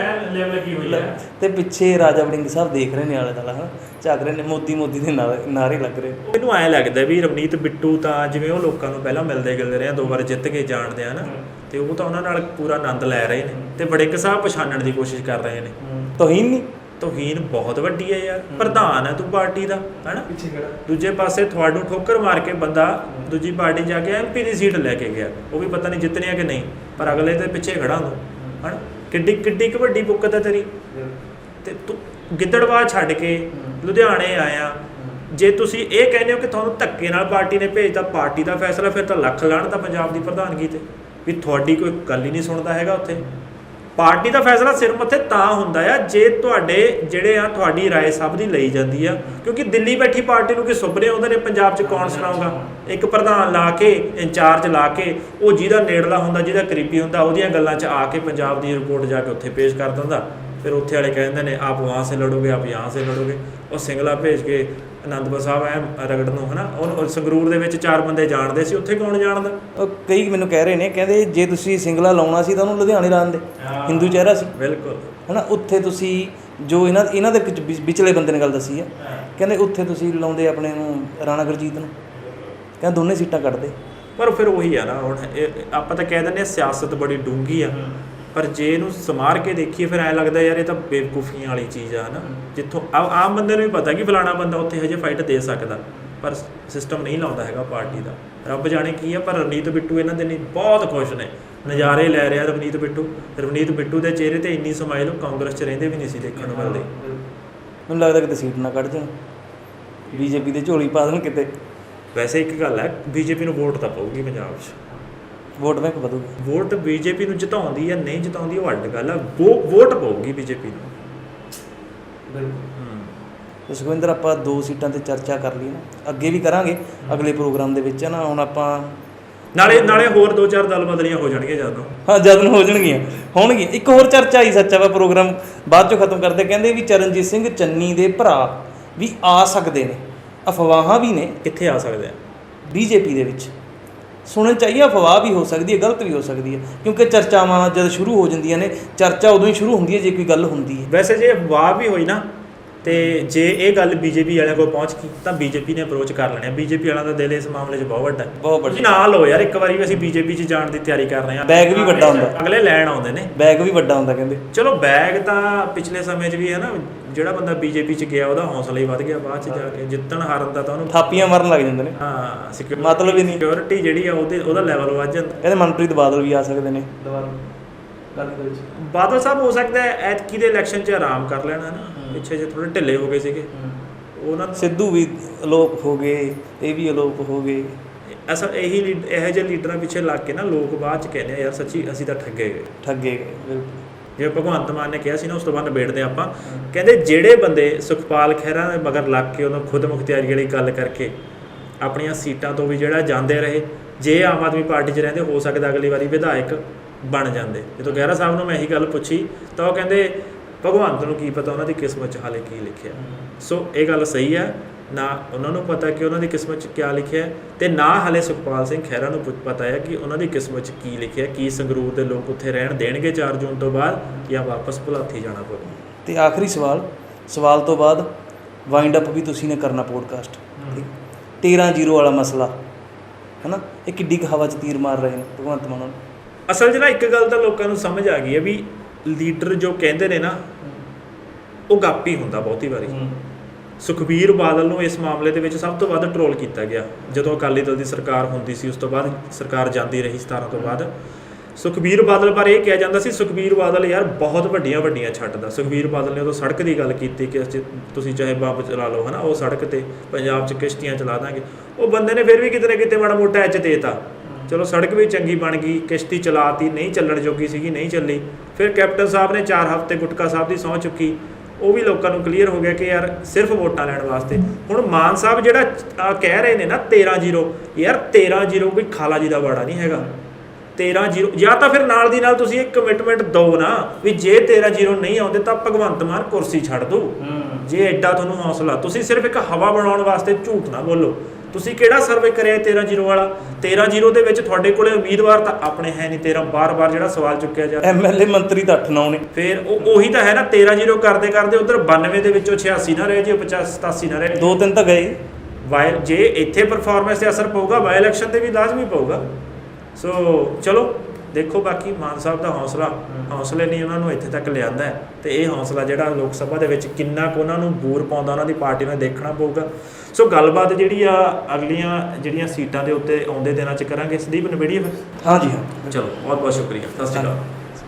ਤੇ ਪਿੱਛੇ ਰਾਜਾ ਵੜਿੰਗ ਸਾਹਿਬ ਦੇਖ ਰਹੇ ਨੇ ਆਲੇ ਦੁਆਲੇ ਹਨਾ ਝਾਕ ਰਹੇ ਨੇ ਮੋਦੀ ਮੋਦੀ ਦੇ ਨਾਰੇ ਨਾਅਰੇ ਲੱਗ ਰਹੇ। ਮੈਨੂੰ ਐਂ ਲੱਗਦਾ ਵੀ ਰਵਨੀਤ ਬਿੱਟੂ ਤਾਂ ਜਿਵੇਂ ਉਹ ਲੋਕਾਂ ਨੂੰ ਪਹਿਲਾਂ ਮਿਲਦੇ ਗਿਲਦੇ ਰਹੇ ਆ ਦੋ ਵਾਰ ਜਿੱਤ ਕੇ ਜਾਣਦੇ ਆ ਨਾ ਤੇ ਉਹ ਤਾਂ ਉਹਨਾਂ ਨਾਲ ਪੂਰਾ ਆਨੰਦ ਲੈ ਰਹੇ ਨੇ ਤੇ ਬੜੇ ਕਿਸਾਬ ਪਛਾਣਨ ਦੀ ਕੋਸ਼ਿਸ਼ ਕਰ ਰਹੇ ਨੇ। ਤੋਹੀਨ ਨਹੀਂ ਤੋਹੀਨ ਬਹੁਤ ਵੱਡੀ ਹੈ ਯਾਰ ਪ੍ਰਧਾਨ ਹੈ ਤੂੰ ਪਾਰਟੀ ਦਾ ਹੈਨਾ? ਪਿੱਛੇ ਖੜਾ। ਦੂਜੇ ਪਾਸੇ ਤੁਹਾਨੂੰ ਠੋਕਰ ਮਾਰ ਕੇ ਬੰਦਾ ਦੂਜੀ ਪਾਰਟੀ ਜਾ ਕੇ ਐਮਪੀ ਦੀ ਸੀਟ ਲੈ ਕੇ ਗਿਆ ਉਹ ਵੀ ਪਤਾ ਨਹੀਂ ਜਿੱਤਣੀ ਹੈ ਕਿ ਨਹੀਂ ਪਰ ਅਗਲੇ ਦੇ ਪਿੱਛੇ ਖੜਾ ਤੂੰ ਹਨਾ? ਕਿੱਡੀ ਕਿੱਡੀ ਕੁ ਵੱਡੀ ਬੁੱਕਤ ਹੈ ਤੇਰੀ। ਤੇ ਤੂੰ ਗਿੱਦੜਵਾ ਛੱਡ ਕੇ ਲੁਧਿਆਣੇ ਆਇਆ ਜੇ ਤੁਸੀਂ ਇਹ ਕਹਿੰਦੇ ਹੋ ਕਿ ਤੁਹਾਨੂੰ ਧੱਕੇ ਨਾਲ ਪਾਰਟੀ ਨੇ ਭੇਜਤਾ ਪਾਰਟੀ ਦਾ ਫੈਸਲਾ ਫਿਰ ਤਾਂ ਲੱਖ ਲਾਣ ਤਾਂ ਪੰਜਾਬ ਦੀ ਪ੍ਰਧਾਨਗੀ ਤੇ ਵੀ ਤੁਹਾਡੀ ਕੋਈ ਗੱਲ ਹੀ ਨਹੀਂ ਸੁਣਦਾ ਹੈਗਾ ਉੱਥੇ। ਪਾਰਟੀ ਦਾ ਫੈਸਲਾ ਸਿਰ ਮੱਥੇ ਤਾਂ ਹੁੰਦਾ ਆ ਜੇ ਤੁਹਾਡੇ ਜਿਹੜੇ ਆ ਤੁਹਾਡੀ رائے ਸਭ ਦੀ ਲਈ ਜਾਂਦੀ ਆ ਕਿਉਂਕਿ ਦਿੱਲੀ ਬੈਠੀ ਪਾਰਟੀ ਨੂੰ ਕਿ ਸੁਪਨੇ ਆਉਂਦੇ ਨੇ ਪੰਜਾਬ 'ਚ ਕੌਣ ਸੁਣਾਊਗਾ ਇੱਕ ਪ੍ਰਧਾਨ ਲਾ ਕੇ ਇੰਚਾਰਜ ਲਾ ਕੇ ਉਹ ਜਿਹਦਾ ਨੇੜਲਾ ਹੁੰਦਾ ਜਿਹਦਾ ਕਰੀਬੀ ਹੁੰਦਾ ਉਹਦੀਆਂ ਗੱਲਾਂ 'ਚ ਆ ਕੇ ਪੰਜਾਬ ਦੀ ਰਿਪੋਰਟ ਜਾ ਕੇ ਉੱਥੇ ਪੇਸ਼ ਕਰ ਦਿੰਦਾ ਫਿਰ ਉੱਥੇ ਵਾਲੇ ਕਹਿੰਦੇ ਨੇ ਆਪ ਵਹਾਂ ਸੇ ਲੜੋਗੇ ਆਪ ਯਹਾਂ ਸੇ ਲੜੋਗੇ ਉਹ ਸਿੰਗਲਾ ਭੇਜ ਕੇ ਅਨੰਦਪੁਰ ਸਾਹਿਬ ਐ ਰਗੜ ਨੂੰ ਹਨਾ? ਉਹ ਸੰਗਰੂਰ ਦੇ ਵਿੱਚ ਚਾਰ ਬੰਦੇ ਜਾਣਦੇ ਸੀ ਉੱਥੇ ਕੌਣ ਜਾਣਦਾ? ਉਹ ਕਈ ਮੈਨੂੰ ਕਹਿ ਰਹੇ ਨੇ ਕਹਿੰਦੇ ਜੇ ਤੁਸੀਂ ਸਿੰਗਲਾ ਲਾਉਣਾ ਸੀ ਤਾਂ ਉਹਨੂੰ ਲੁਧਿਆਣੇ ਲਾਣ ਦੇ ਹਿੰਦੂ ਚਿਹਰਾ ਸੀ। ਬਿਲਕੁਲ। ਹਨਾ ਉੱਥੇ ਤੁਸੀਂ ਜੋ ਇਹਨਾਂ ਇਹਨਾਂ ਦੇ ਵਿੱਚ ਵਿਚ- ਵਿਚਲੇ ਬੰਦੇ ਨੇ ਗੱਲ ਦੱਸੀ ਆ। ਕਹਿੰਦੇ ਉੱਥੇ ਤੁਸੀਂ ਲਾਉਂਦੇ ਆਪਣੇ ਨੂੰ ਰਾਣਾ ਗੁਰਜੀਤ ਨੂੰ। ਕਹਿੰਦੇ ਦੋਨੇ ਸੀਟਾਂ ਕੱਢਦੇ। ਪਰ ਫਿਰ ਉਹੀ ਆ ਨਾ ਹੁਣ ਆਪਾਂ ਤਾਂ ਕਹਿ ਦਿੰਦੇ ਆ ਸਿਆਸਤ ਬੜੀ ਡੂੰਗੀ ਆ। ਪਰ ਜੇ ਇਹਨੂੰ ਸਮਾਰ ਕੇ ਦੇਖੀਏ ਫਿਰ ਐ ਲੱਗਦਾ ਯਾਰ ਇਹ ਤਾਂ ਬੇਵਕੂਫੀਆਂ ਵਾਲੀ ਚੀਜ਼ ਆ ਨਾ ਜਿੱਥੋਂ ਆ- ਆਮ ਬੰਦੇ ਨੂੰ ਵੀ ਪਤਾ ਕਿ ਫਲਾਣਾ ਬੰਦਾ ਉੱਥੇ ਹਜੇ ਫਾਈਟ ਦੇ ਸਕਦਾ ਪਰ ਸਿਸਟਮ ਨਹੀਂ ਲਾਉਂਦਾ ਹੈਗਾ ਪਾਰਟੀ ਦਾ। ਰੱਬ ਜਾਣੇ ਕੀ ਆ ਪਰ ਰਵਨੀਤ ਬਿੱਟੂ ਇਹਨਾਂ ਦੇ ਲਈ ਬਹੁਤ ਖੁਸ਼ ਨੇ। ਨਜ਼ਾਰੇ ਲੈ ਰਿਹਾ ਰਵਨੀਤ ਬਿੱਟੂ। ਰਵਨੀਤ ਬਿੱਟੂ ਦੇ ਚਿਹਰੇ ਤੇ ਇੰਨੀ ਸਮਾਈਲ ਕਾਂਗਰਸ 'ਚ ਰਹਿੰਦੇ ਵੀ ਨਹੀਂ ਸੀ ਦੇਖਣ ਨੂੰ ਮਿਲਦੇ ਮੈਨੂੰ ਲੱਗਦਾ ਕਿਤੇ ਸੀਟ ਨਾ ਕੱਢ ਜਾਣ। ਬੀਜੇਪੀ ਦੇ ਝੋਲੀ ਪਾ ਦੇਣ ਕਿਤੇ। ਵੈਸੇ ਇੱਕ ਗੱਲ ਹੈ ਬੀਜੇਪੀ ਨੂੰ ਵੋਟ ਤਾਂ ਪਊਗੀ ਪੰਜਾਬ 'ਚ। ਵੋਟ ਬੈਂਕ ਵਧੂਗਾ। ਵੋਟ ਬੀਜੇਪੀ ਨੂੰ ਜਿਤਾਉਂਦੀ ਜਾਂ ਨਹੀਂ ਜਿਤਾਉਂਦੀ ਉਹ ਅੱਡ ਗੱਲ ਆ। ਵੋਟ ਪਊਗੀ ਬੀਜੇਪੀ ਨੂੰ। ਤੇ ਸੁਖਵਿੰਦਰ ਆਪਾਂ ਦੋ ਸੀਟਾਂ ਤੇ ਚਰਚਾ ਕਰ ਲਈ ਨਾ। ਅੱਗੇ ਵੀ ਕਰਾਂਗੇ ਅਗਲੇ ਪ੍ਰੋਗਰਾਮ ਦੇ ਵਿੱਚ ਨਾ? ਹੁਣ ਆਪਾਂ ਨਾਲੇ ਨਾਲੇ ਹੋਰ ਦੋ ਚਾਰ ਦਲ ਬਦਲੀਆਂ ਹੋ ਜਾਣਗੀਆਂ ਜਦੋਂ ਹਾਂ ਜਦ ਹੋ ਜਾਣਗੀਆਂ। ਹੋਣਗੀਆਂ। ਇੱਕ ਹੋਰ ਚਰਚਾ ਆਈ ਸੱਚਾ ਵਾ ਪ੍ਰੋਗਰਾਮ ਬਾਅਦ ਚੋਂ ਖਤਮ ਕਰਦੇ। ਕਹਿੰਦੇ ਵੀ ਚਰਨਜੀਤ ਸਿੰਘ ਚੰਨੀ ਦੇ ਭਰਾ ਵੀ ਆ ਸਕਦੇ ਨੇ। ਅਫਵਾਹਾਂ ਵੀ ਨੇ। ਕਿੱਥੇ ਆ ਸਕਦੇ ਆ? ਬੀਜੇਪੀ ਦੇ ਵਿੱਚ। ਸੁਣਨ ਚਾਹੀਏ ਅਫਵਾਹ ਵੀ ਹੋ ਸਕਦੀ ਹੈ, ਗਲਤ ਵੀ ਹੋ ਸਕਦੀ ਹੈ। ਕਿਉਂਕਿ ਚਰਚਾਵਾਂ ਜਦ ਸ਼ੁਰੂ ਹੋ ਜਾਂਦੀਆਂ ਨੇ, ਚਰਚਾ ਉਦੋਂ ਹੀ ਸ਼ੁਰੂ ਹੁੰਦੀ ਹੈ ਜੇ ਕੋਈ ਗੱਲ ਹੁੰਦੀ ਹੈ। ਵੈਸੇ ਜੇ ਵਾਹ ਵੀ ਹੋਈ ਨਾ ਤੇ ਜੇ ਇਹ ਗੱਲ ਬੀਜੇਪੀ ਵਾਲਿਆਂ ਕੋਲ ਪਹੁੰਚ ਗਈ ਤਾਂ ਬੀਜੇਪੀ ਨੇ ਅਪਰੋਚ ਕਰ ਲੈਣੀ ਬੀਜੇਪੀ ਵਾਲਿਆਂ ਦਾ ਦਿਲ ਇਸ ਮਾਮਲੇ 'ਚ ਬਹੁਤ ਵੱਡਾ ਬਹੁਤ ਵੱਡਾ। ਨਾਲ ਹੋ ਯਾਰ ਇੱਕ ਵਾਰੀ ਵੀ ਅਸੀਂ ਬੀਜੇਪੀ 'ਚ ਜਾਣ ਦੀ ਤਿਆਰੀ ਕਰ ਰਹੇ ਹਾਂ। ਬੈਗ ਵੀ ਵੱਡਾ ਹੁੰਦਾ। ਅਗਲੇ ਲੈਣ ਆਉਂਦੇ ਨੇ। ਬੈਗ ਵੀ ਵੱਡਾ ਹੁੰਦਾ ਕਹਿੰਦੇ। ਚਲੋ ਬੈਗ ਤਾਂ ਪਿਛਲੇ ਸਮੇਂ 'ਚ ਵੀ ਹੈ ਨਾ ਜਿਹੜਾ ਬੰਦਾ ਬੀਜੇਪੀ 'ਚ ਗਿਆ ਉਹਦਾ ਹੌਸਲਾ ਹੀ ਵੱਧ ਗਿਆ ਬਾਅਦ 'ਚ ਜਾ ਕੇ। ਜਿੱਤਣ ਹਾਰਨ ਦਾ ਤਾਂ ਉਹਨੂੰ ਥਾਪੀਆਂ ਮਾਰਨ ਲੱਗ ਜਾਂਦੇ ਨੇ। ਹਾਂ ਮਤਲਬ ਹੀ ਨਹੀਂ। ਸਿਕਿਉਰਿਟੀ ਜਿਹੜੀ ਆ ਉਹਦੇ ਉਹਦਾ ਲੈਵਲ ਵੱਧ ਜਾਂਦਾ। ਕਹਿੰਦੇ ਮਨਪ੍ਰੀਤ ਬਾਦਲ ਵੀ ਆ ਸਕਦੇ ਨੇ। ਦੁਬਾਰਾ ਗੱਲ ਦੇ ਵਿੱਚ ਬਾਦਲ ਸਾਹਿਬ ਹੋ ਸਕਦਾ ਹੈ ਐਤਕੀ ਦੇ ਇਲੈਕਸ਼ਨ 'ਚ ਆਰਾਮ ਕਰ ਲੈਣਾ ਨਾ? ਪਿੱਛੇ ਜੇ ਥੋੜੇ ਢਿੱਲੇ ਹੋ ਗਏ ਸੀਗੇ। ਉਹਨਾਂ ਸਿੱਧੂ ਵੀ ਅਲੋਪ ਹੋ ਗਏ ਇਹ ਵੀ ਅਲੋਪ ਹੋ ਗਏ। ਅਸਲ ਇਹੀ ਇਹੋ ਜਿਹੇ ਲੀਡਰਾਂ ਪਿੱਛੇ ਲੱਗ ਕੇ ਨਾ ਲੋਕ ਬਾਅਦ 'ਚ ਕਹਿੰਦੇ ਆ ਯਾਰ ਸੱਚੀ ਅਸੀਂ ਤਾਂ ਠੱਗੇ ਗਏ ਠੱਗੇ ਗਏ ਬਿਲਕੁਲ। ਜਿਵੇਂ ਭਗਵੰਤ ਮਾਨ ਨੇ ਕਿਹਾ ਸੀ ਨਾ ਉਸ ਤੋਂ ਬਾਅਦ ਨਿਬੇੜਦੇ ਆਪਾਂ। ਕਹਿੰਦੇ ਜਿਹੜੇ ਬੰਦੇ ਸੁਖਪਾਲ ਖਹਿਰਾ ਦੇ ਮਗਰ ਲੱਗ ਕੇ ਉਹਨਾਂ ਖੁਦ ਮੁਖਤਿਆਰੀ ਵਾਲੀ ਗੱਲ ਕਰਕੇ ਆਪਣੀਆਂ ਸੀਟਾਂ ਤੋਂ ਵੀ ਜਿਹੜਾ ਜਾਂਦੇ ਰਹੇ ਜੇ ਆਮ ਆਦਮੀ ਪਾਰਟੀ 'ਚ ਰਹਿੰਦੇ ਹੋ ਸਕਦਾ ਅਗਲੀ ਵਾਰੀ ਵਿਧਾਇਕ ਬਣ ਜਾਂਦੇ। ਜਦੋਂ ਖਹਿਰਾ ਸਾਹਿਬ ਨੂੰ ਮੈਂ ਇਹੀ ਗੱਲ ਪੁੱਛੀ ਤਾਂ ਉਹ ਕਹਿੰਦੇ ਭਗਵੰਤ ਨੂੰ ਕੀ ਪਤਾ ਉਹਨਾਂ ਦੀ ਕਿਸਮਤ 'ਚ ਹਾਲੇ ਕੀ ਲਿਖਿਆ? ਸੋ ਇਹ ਗੱਲ ਸਹੀ ਹੈ। ਨਾ ਉਹਨਾਂ ਨੂੰ ਪਤਾ ਕਿ ਉਹਨਾਂ ਦੀ ਕਿਸਮਤ 'ਚ ਕੀ ਲਿਖਿਆ ਤੇ ਨਾ ਹਲੇ ਸੁਖਪਾਲ ਸਿੰਘ ਖਹਿਰਾ ਨੂੰ ਪੁੱਛ- ਪਤਾ ਹੈ ਕਿ ਉਹਨਾਂ ਦੀ ਕਿਸਮਤ 'ਚ ਕੀ ਲਿਖਿਆ ਕੀ ਸੰਗਰੂਰ ਦੇ ਲੋਕ ਉੱਥੇ ਰਹਿਣ ਦੇਣਗੇ 4 ਜੂਨ ਤੋਂ ਬਾਅਦ ਜਾਂ ਵਾਪਸ ਭੁਲਾਥੀ ਜਾਣਾ ਪਊ ਤੇ ਆਖਰੀ ਸਵਾਲ ਸਵਾਲ ਤੋਂ ਬਾਅਦ ਵਾਈਂਡ ਅਪ ਵੀ ਤੁਸੀਂ ਨੇ ਕਰਨਾ ਪੋਡਕਾਸਟ 13-0 ਵਾਲਾ ਮਸਲਾ ਹਨਾ? ਇਹ ਕਿੱਡੀ ਕੁ ਹਵਾ 'ਚ ਤੀਰ ਮਾਰ ਰਹੇ ਨੇ ਭਗਵੰਤ ਮਾਨ ਨੂੰ ਅਸਲ 'ਚ ਨਾ ਇੱਕ ਗੱਲ ਤਾਂ ਲੋਕਾਂ ਨੂੰ ਸਮਝ ਆ ਗਈ ਹੈ ਵੀ ਲੀਡਰ ਜੋ ਕਹਿੰਦੇ ਨੇ ਨਾ ਉਹ ਗਾਪੀ ਹੁੰਦਾ ਬਹੁਤੀ ਵਾਰੀ। ਸੁਖਬੀਰ ਬਾਦਲ ਨੂੰ ਇਸ ਮਾਮਲੇ ਦੇ ਵਿੱਚ ਸਭ ਤੋਂ ਵੱਧ ਟਰੋਲ ਕੀਤਾ ਗਿਆ। ਜਦੋਂ ਅਕਾਲੀ ਦਲ ਦੀ ਸਰਕਾਰ ਹੁੰਦੀ ਸੀ ਉਸ ਤੋਂ ਬਾਅਦ ਸਰਕਾਰ ਜਾਂਦੀ ਰਹੀ 17 ਤੋਂ ਬਾਅਦ। ਸੁਖਬੀਰ ਬਾਦਲ ਬਾਰੇ ਇਹ ਕਿਹਾ ਜਾਂਦਾ ਸੀ ਸੁਖਬੀਰ ਬਾਦਲ ਯਾਰ ਬਹੁਤ ਵੱਡੀਆਂ ਵੱਡੀਆਂ ਛੱਡਦਾ। ਸੁਖਬੀਰ ਬਾਦਲ ਨੇ ਉਦੋਂ ਸੜਕ ਦੀ ਗੱਲ ਕੀਤੀ ਕਿ ਤੁਸੀਂ ਚਾਹੇ ਬੰਬ ਚਲਾ ਲਓ ਹਨਾ ਉਹ ਸੜਕ ਤੇ ਪੰਜਾਬ 'ਚ ਕਿਸ਼ਤੀਆਂ ਚਲਾ ਦਾਂਗੇ। ਉਹ ਬੰਦੇ ਨੇ ਫਿਰ ਵੀ ਕਿਤੇ ਨਾ ਕਿਤੇ ਮਾੜਾ ਮੋਟਾ ਐਚ ਦੇਤਾ। ਚਲੋ ਸੜਕ ਵੀ ਚੰਗੀ ਬਣ ਗਈ ਕਿਸ਼ਤੀ ਚਲਾਤੀ ਨਹੀਂ ਚੱਲਣ ਜੋਗੀ ਸੀਗੀ ਨਹੀਂ ਚੱਲੀ। ਫਿਰ ਕੈਪਟਨ ਸਾਹਿਬ ਨੇ 4 ਹਫ਼ਤੇ ਗੁਟਕਾ ਸਾਹਿਬ ਦੀ ਸਹੁੰ ਚੁੱਕੀ। ਉਹ ਵੀ ਲੋਕਾਂ ਨੂੰ ਕਲੀਅਰ ਹੋ ਗਿਆ ਕਿ ਯਾਰ ਸਿਰਫ ਵੋਟਾਂ ਲੈਣ ਵਾਸਤੇ। ਹੁਣ ਮਾਨ ਸਾਹਿਬ ਜਿਹੜਾ ਕਹਿ ਰਹੇ ਨੇ ਨਾ 13-0 ਯਾਰ 13-0 ਕੋਈ ਖਾਲਾ ਜੀ ਦਾ ਵਾੜਾ ਨਹੀਂ ਹੈਗਾ। 13-0 ਜਾਂ ਤਾਂ ਫਿਰ ਨਾਲ ਦੀ ਨਾਲ ਤੁਸੀਂ ਇੱਕ ਕਮਿਟਮੈਂਟ ਦਿਓ ਨਾ ਵੀ ਜੇ 13-0 ਨਹੀਂ ਆਉਂਦੇ ਤਾਂ ਭਗਵੰਤ ਮਾਨ ਕੁਰਸੀ ਛੱਡ ਦੋ। ਜੇ ਐਡਾ ਤੁਹਾਨੂੰ ਹੌਸਲਾ ਤੁਸੀਂ ਸਿਰਫ ਇੱਕ ਹਵਾ ਬਣਾਉਣ ਵਾਸਤੇ ਝੂਠ ਨਾ ਬੋਲੋ। ਤੁਸੀਂ ਕਿਹੜਾ ਸਰਵੇ ਕਰਿਆ 13-0 ਵਾਲਾ? 13-0 ਦੇ ਵਿੱਚ ਤੁਹਾਡੇ ਕੋਲੇ ਉਮੀਦਵਾਰ ਤਾਂ ਆਪਣੇ ਹੈ ਨਹੀਂ 13 ਬਾਰ-ਬਾਰ ਜਿਹੜਾ ਸਵਾਲ ਚੁੱਕਿਆ ਜਾ ਰਿਹਾ। ਐਮਐਲਏ ਮੰਤਰੀ ਤਾਂ 8-9 ਨੇ। ਫਿਰ ਉਹ ਉਹੀ ਤਾਂ ਹੈ ਨਾ 13-0 ਕਰਦੇ ਕਰਦੇ ਉਧਰ 92 ਦੇ ਵਿੱਚੋਂ 86 ਨਾ ਰਹੇ ਜੀ 50 87 ਨਾ ਰਹੇ ਦੋ ਤਿੰਨ ਤਾਂ ਗਏ। ਵਾਇ ਜੇ ਇੱਥੇ ਪਰਫਾਰਮੈਂਸ ਤੇ ਅਸਰ ਪਊਗਾ ਬਾਈ ਇਲੈਕਸ਼ਨ ਤੇ ਵੀ ਲਾਜ਼ਮੀ ਪਊਗਾ। ਸੋ ਚਲੋ ਦੇਖੋ ਬਾਕੀ ਮਾਨ ਸਾਹਿਬ ਦਾ ਹੌਸਲਾ। ਹੌਸਲੇ ਨੇ ਉਹਨਾਂ ਨੂੰ ਇੱਥੇ ਤੱਕ ਲਿਆਂਦਾ ਤੇ ਇਹ ਹੌਸਲਾ ਜਿਹੜਾ ਲੋਕ ਸਭਾ ਦੇ ਵਿੱਚ ਕਿੰਨਾ ਕੁ ਉਹਨਾਂ ਨੂੰ ਬੂਰ ਪਾਉਂਦਾ ਉਹਨਾਂ ਦੀ ਪਾਰਟੀ ਨੂੰ ਦੇਖਣਾ ਪਊਗਾ। ਸੋ ਗੱਲਬਾਤ ਜਿਹੜੀ ਆ ਅਗਲੀਆਂ ਜਿਹੜੀਆਂ ਸੀਟਾਂ ਦੇ ਉੱਤੇ ਆਉਂਦੇ ਦਿਨਾਂ 'ਚ ਕਰਾਂਗੇ। ਸੰਦੀਪ ਨਿਬੜੀਏ ਫਿਰ? ਹਾਂਜੀ ਹਾਂ। ਚਲੋ ਬਹੁਤ ਬਹੁਤ ਸ਼ੁਕਰੀਆ। ਸਤਿ ਸ਼੍ਰੀ ਅਕਾਲ।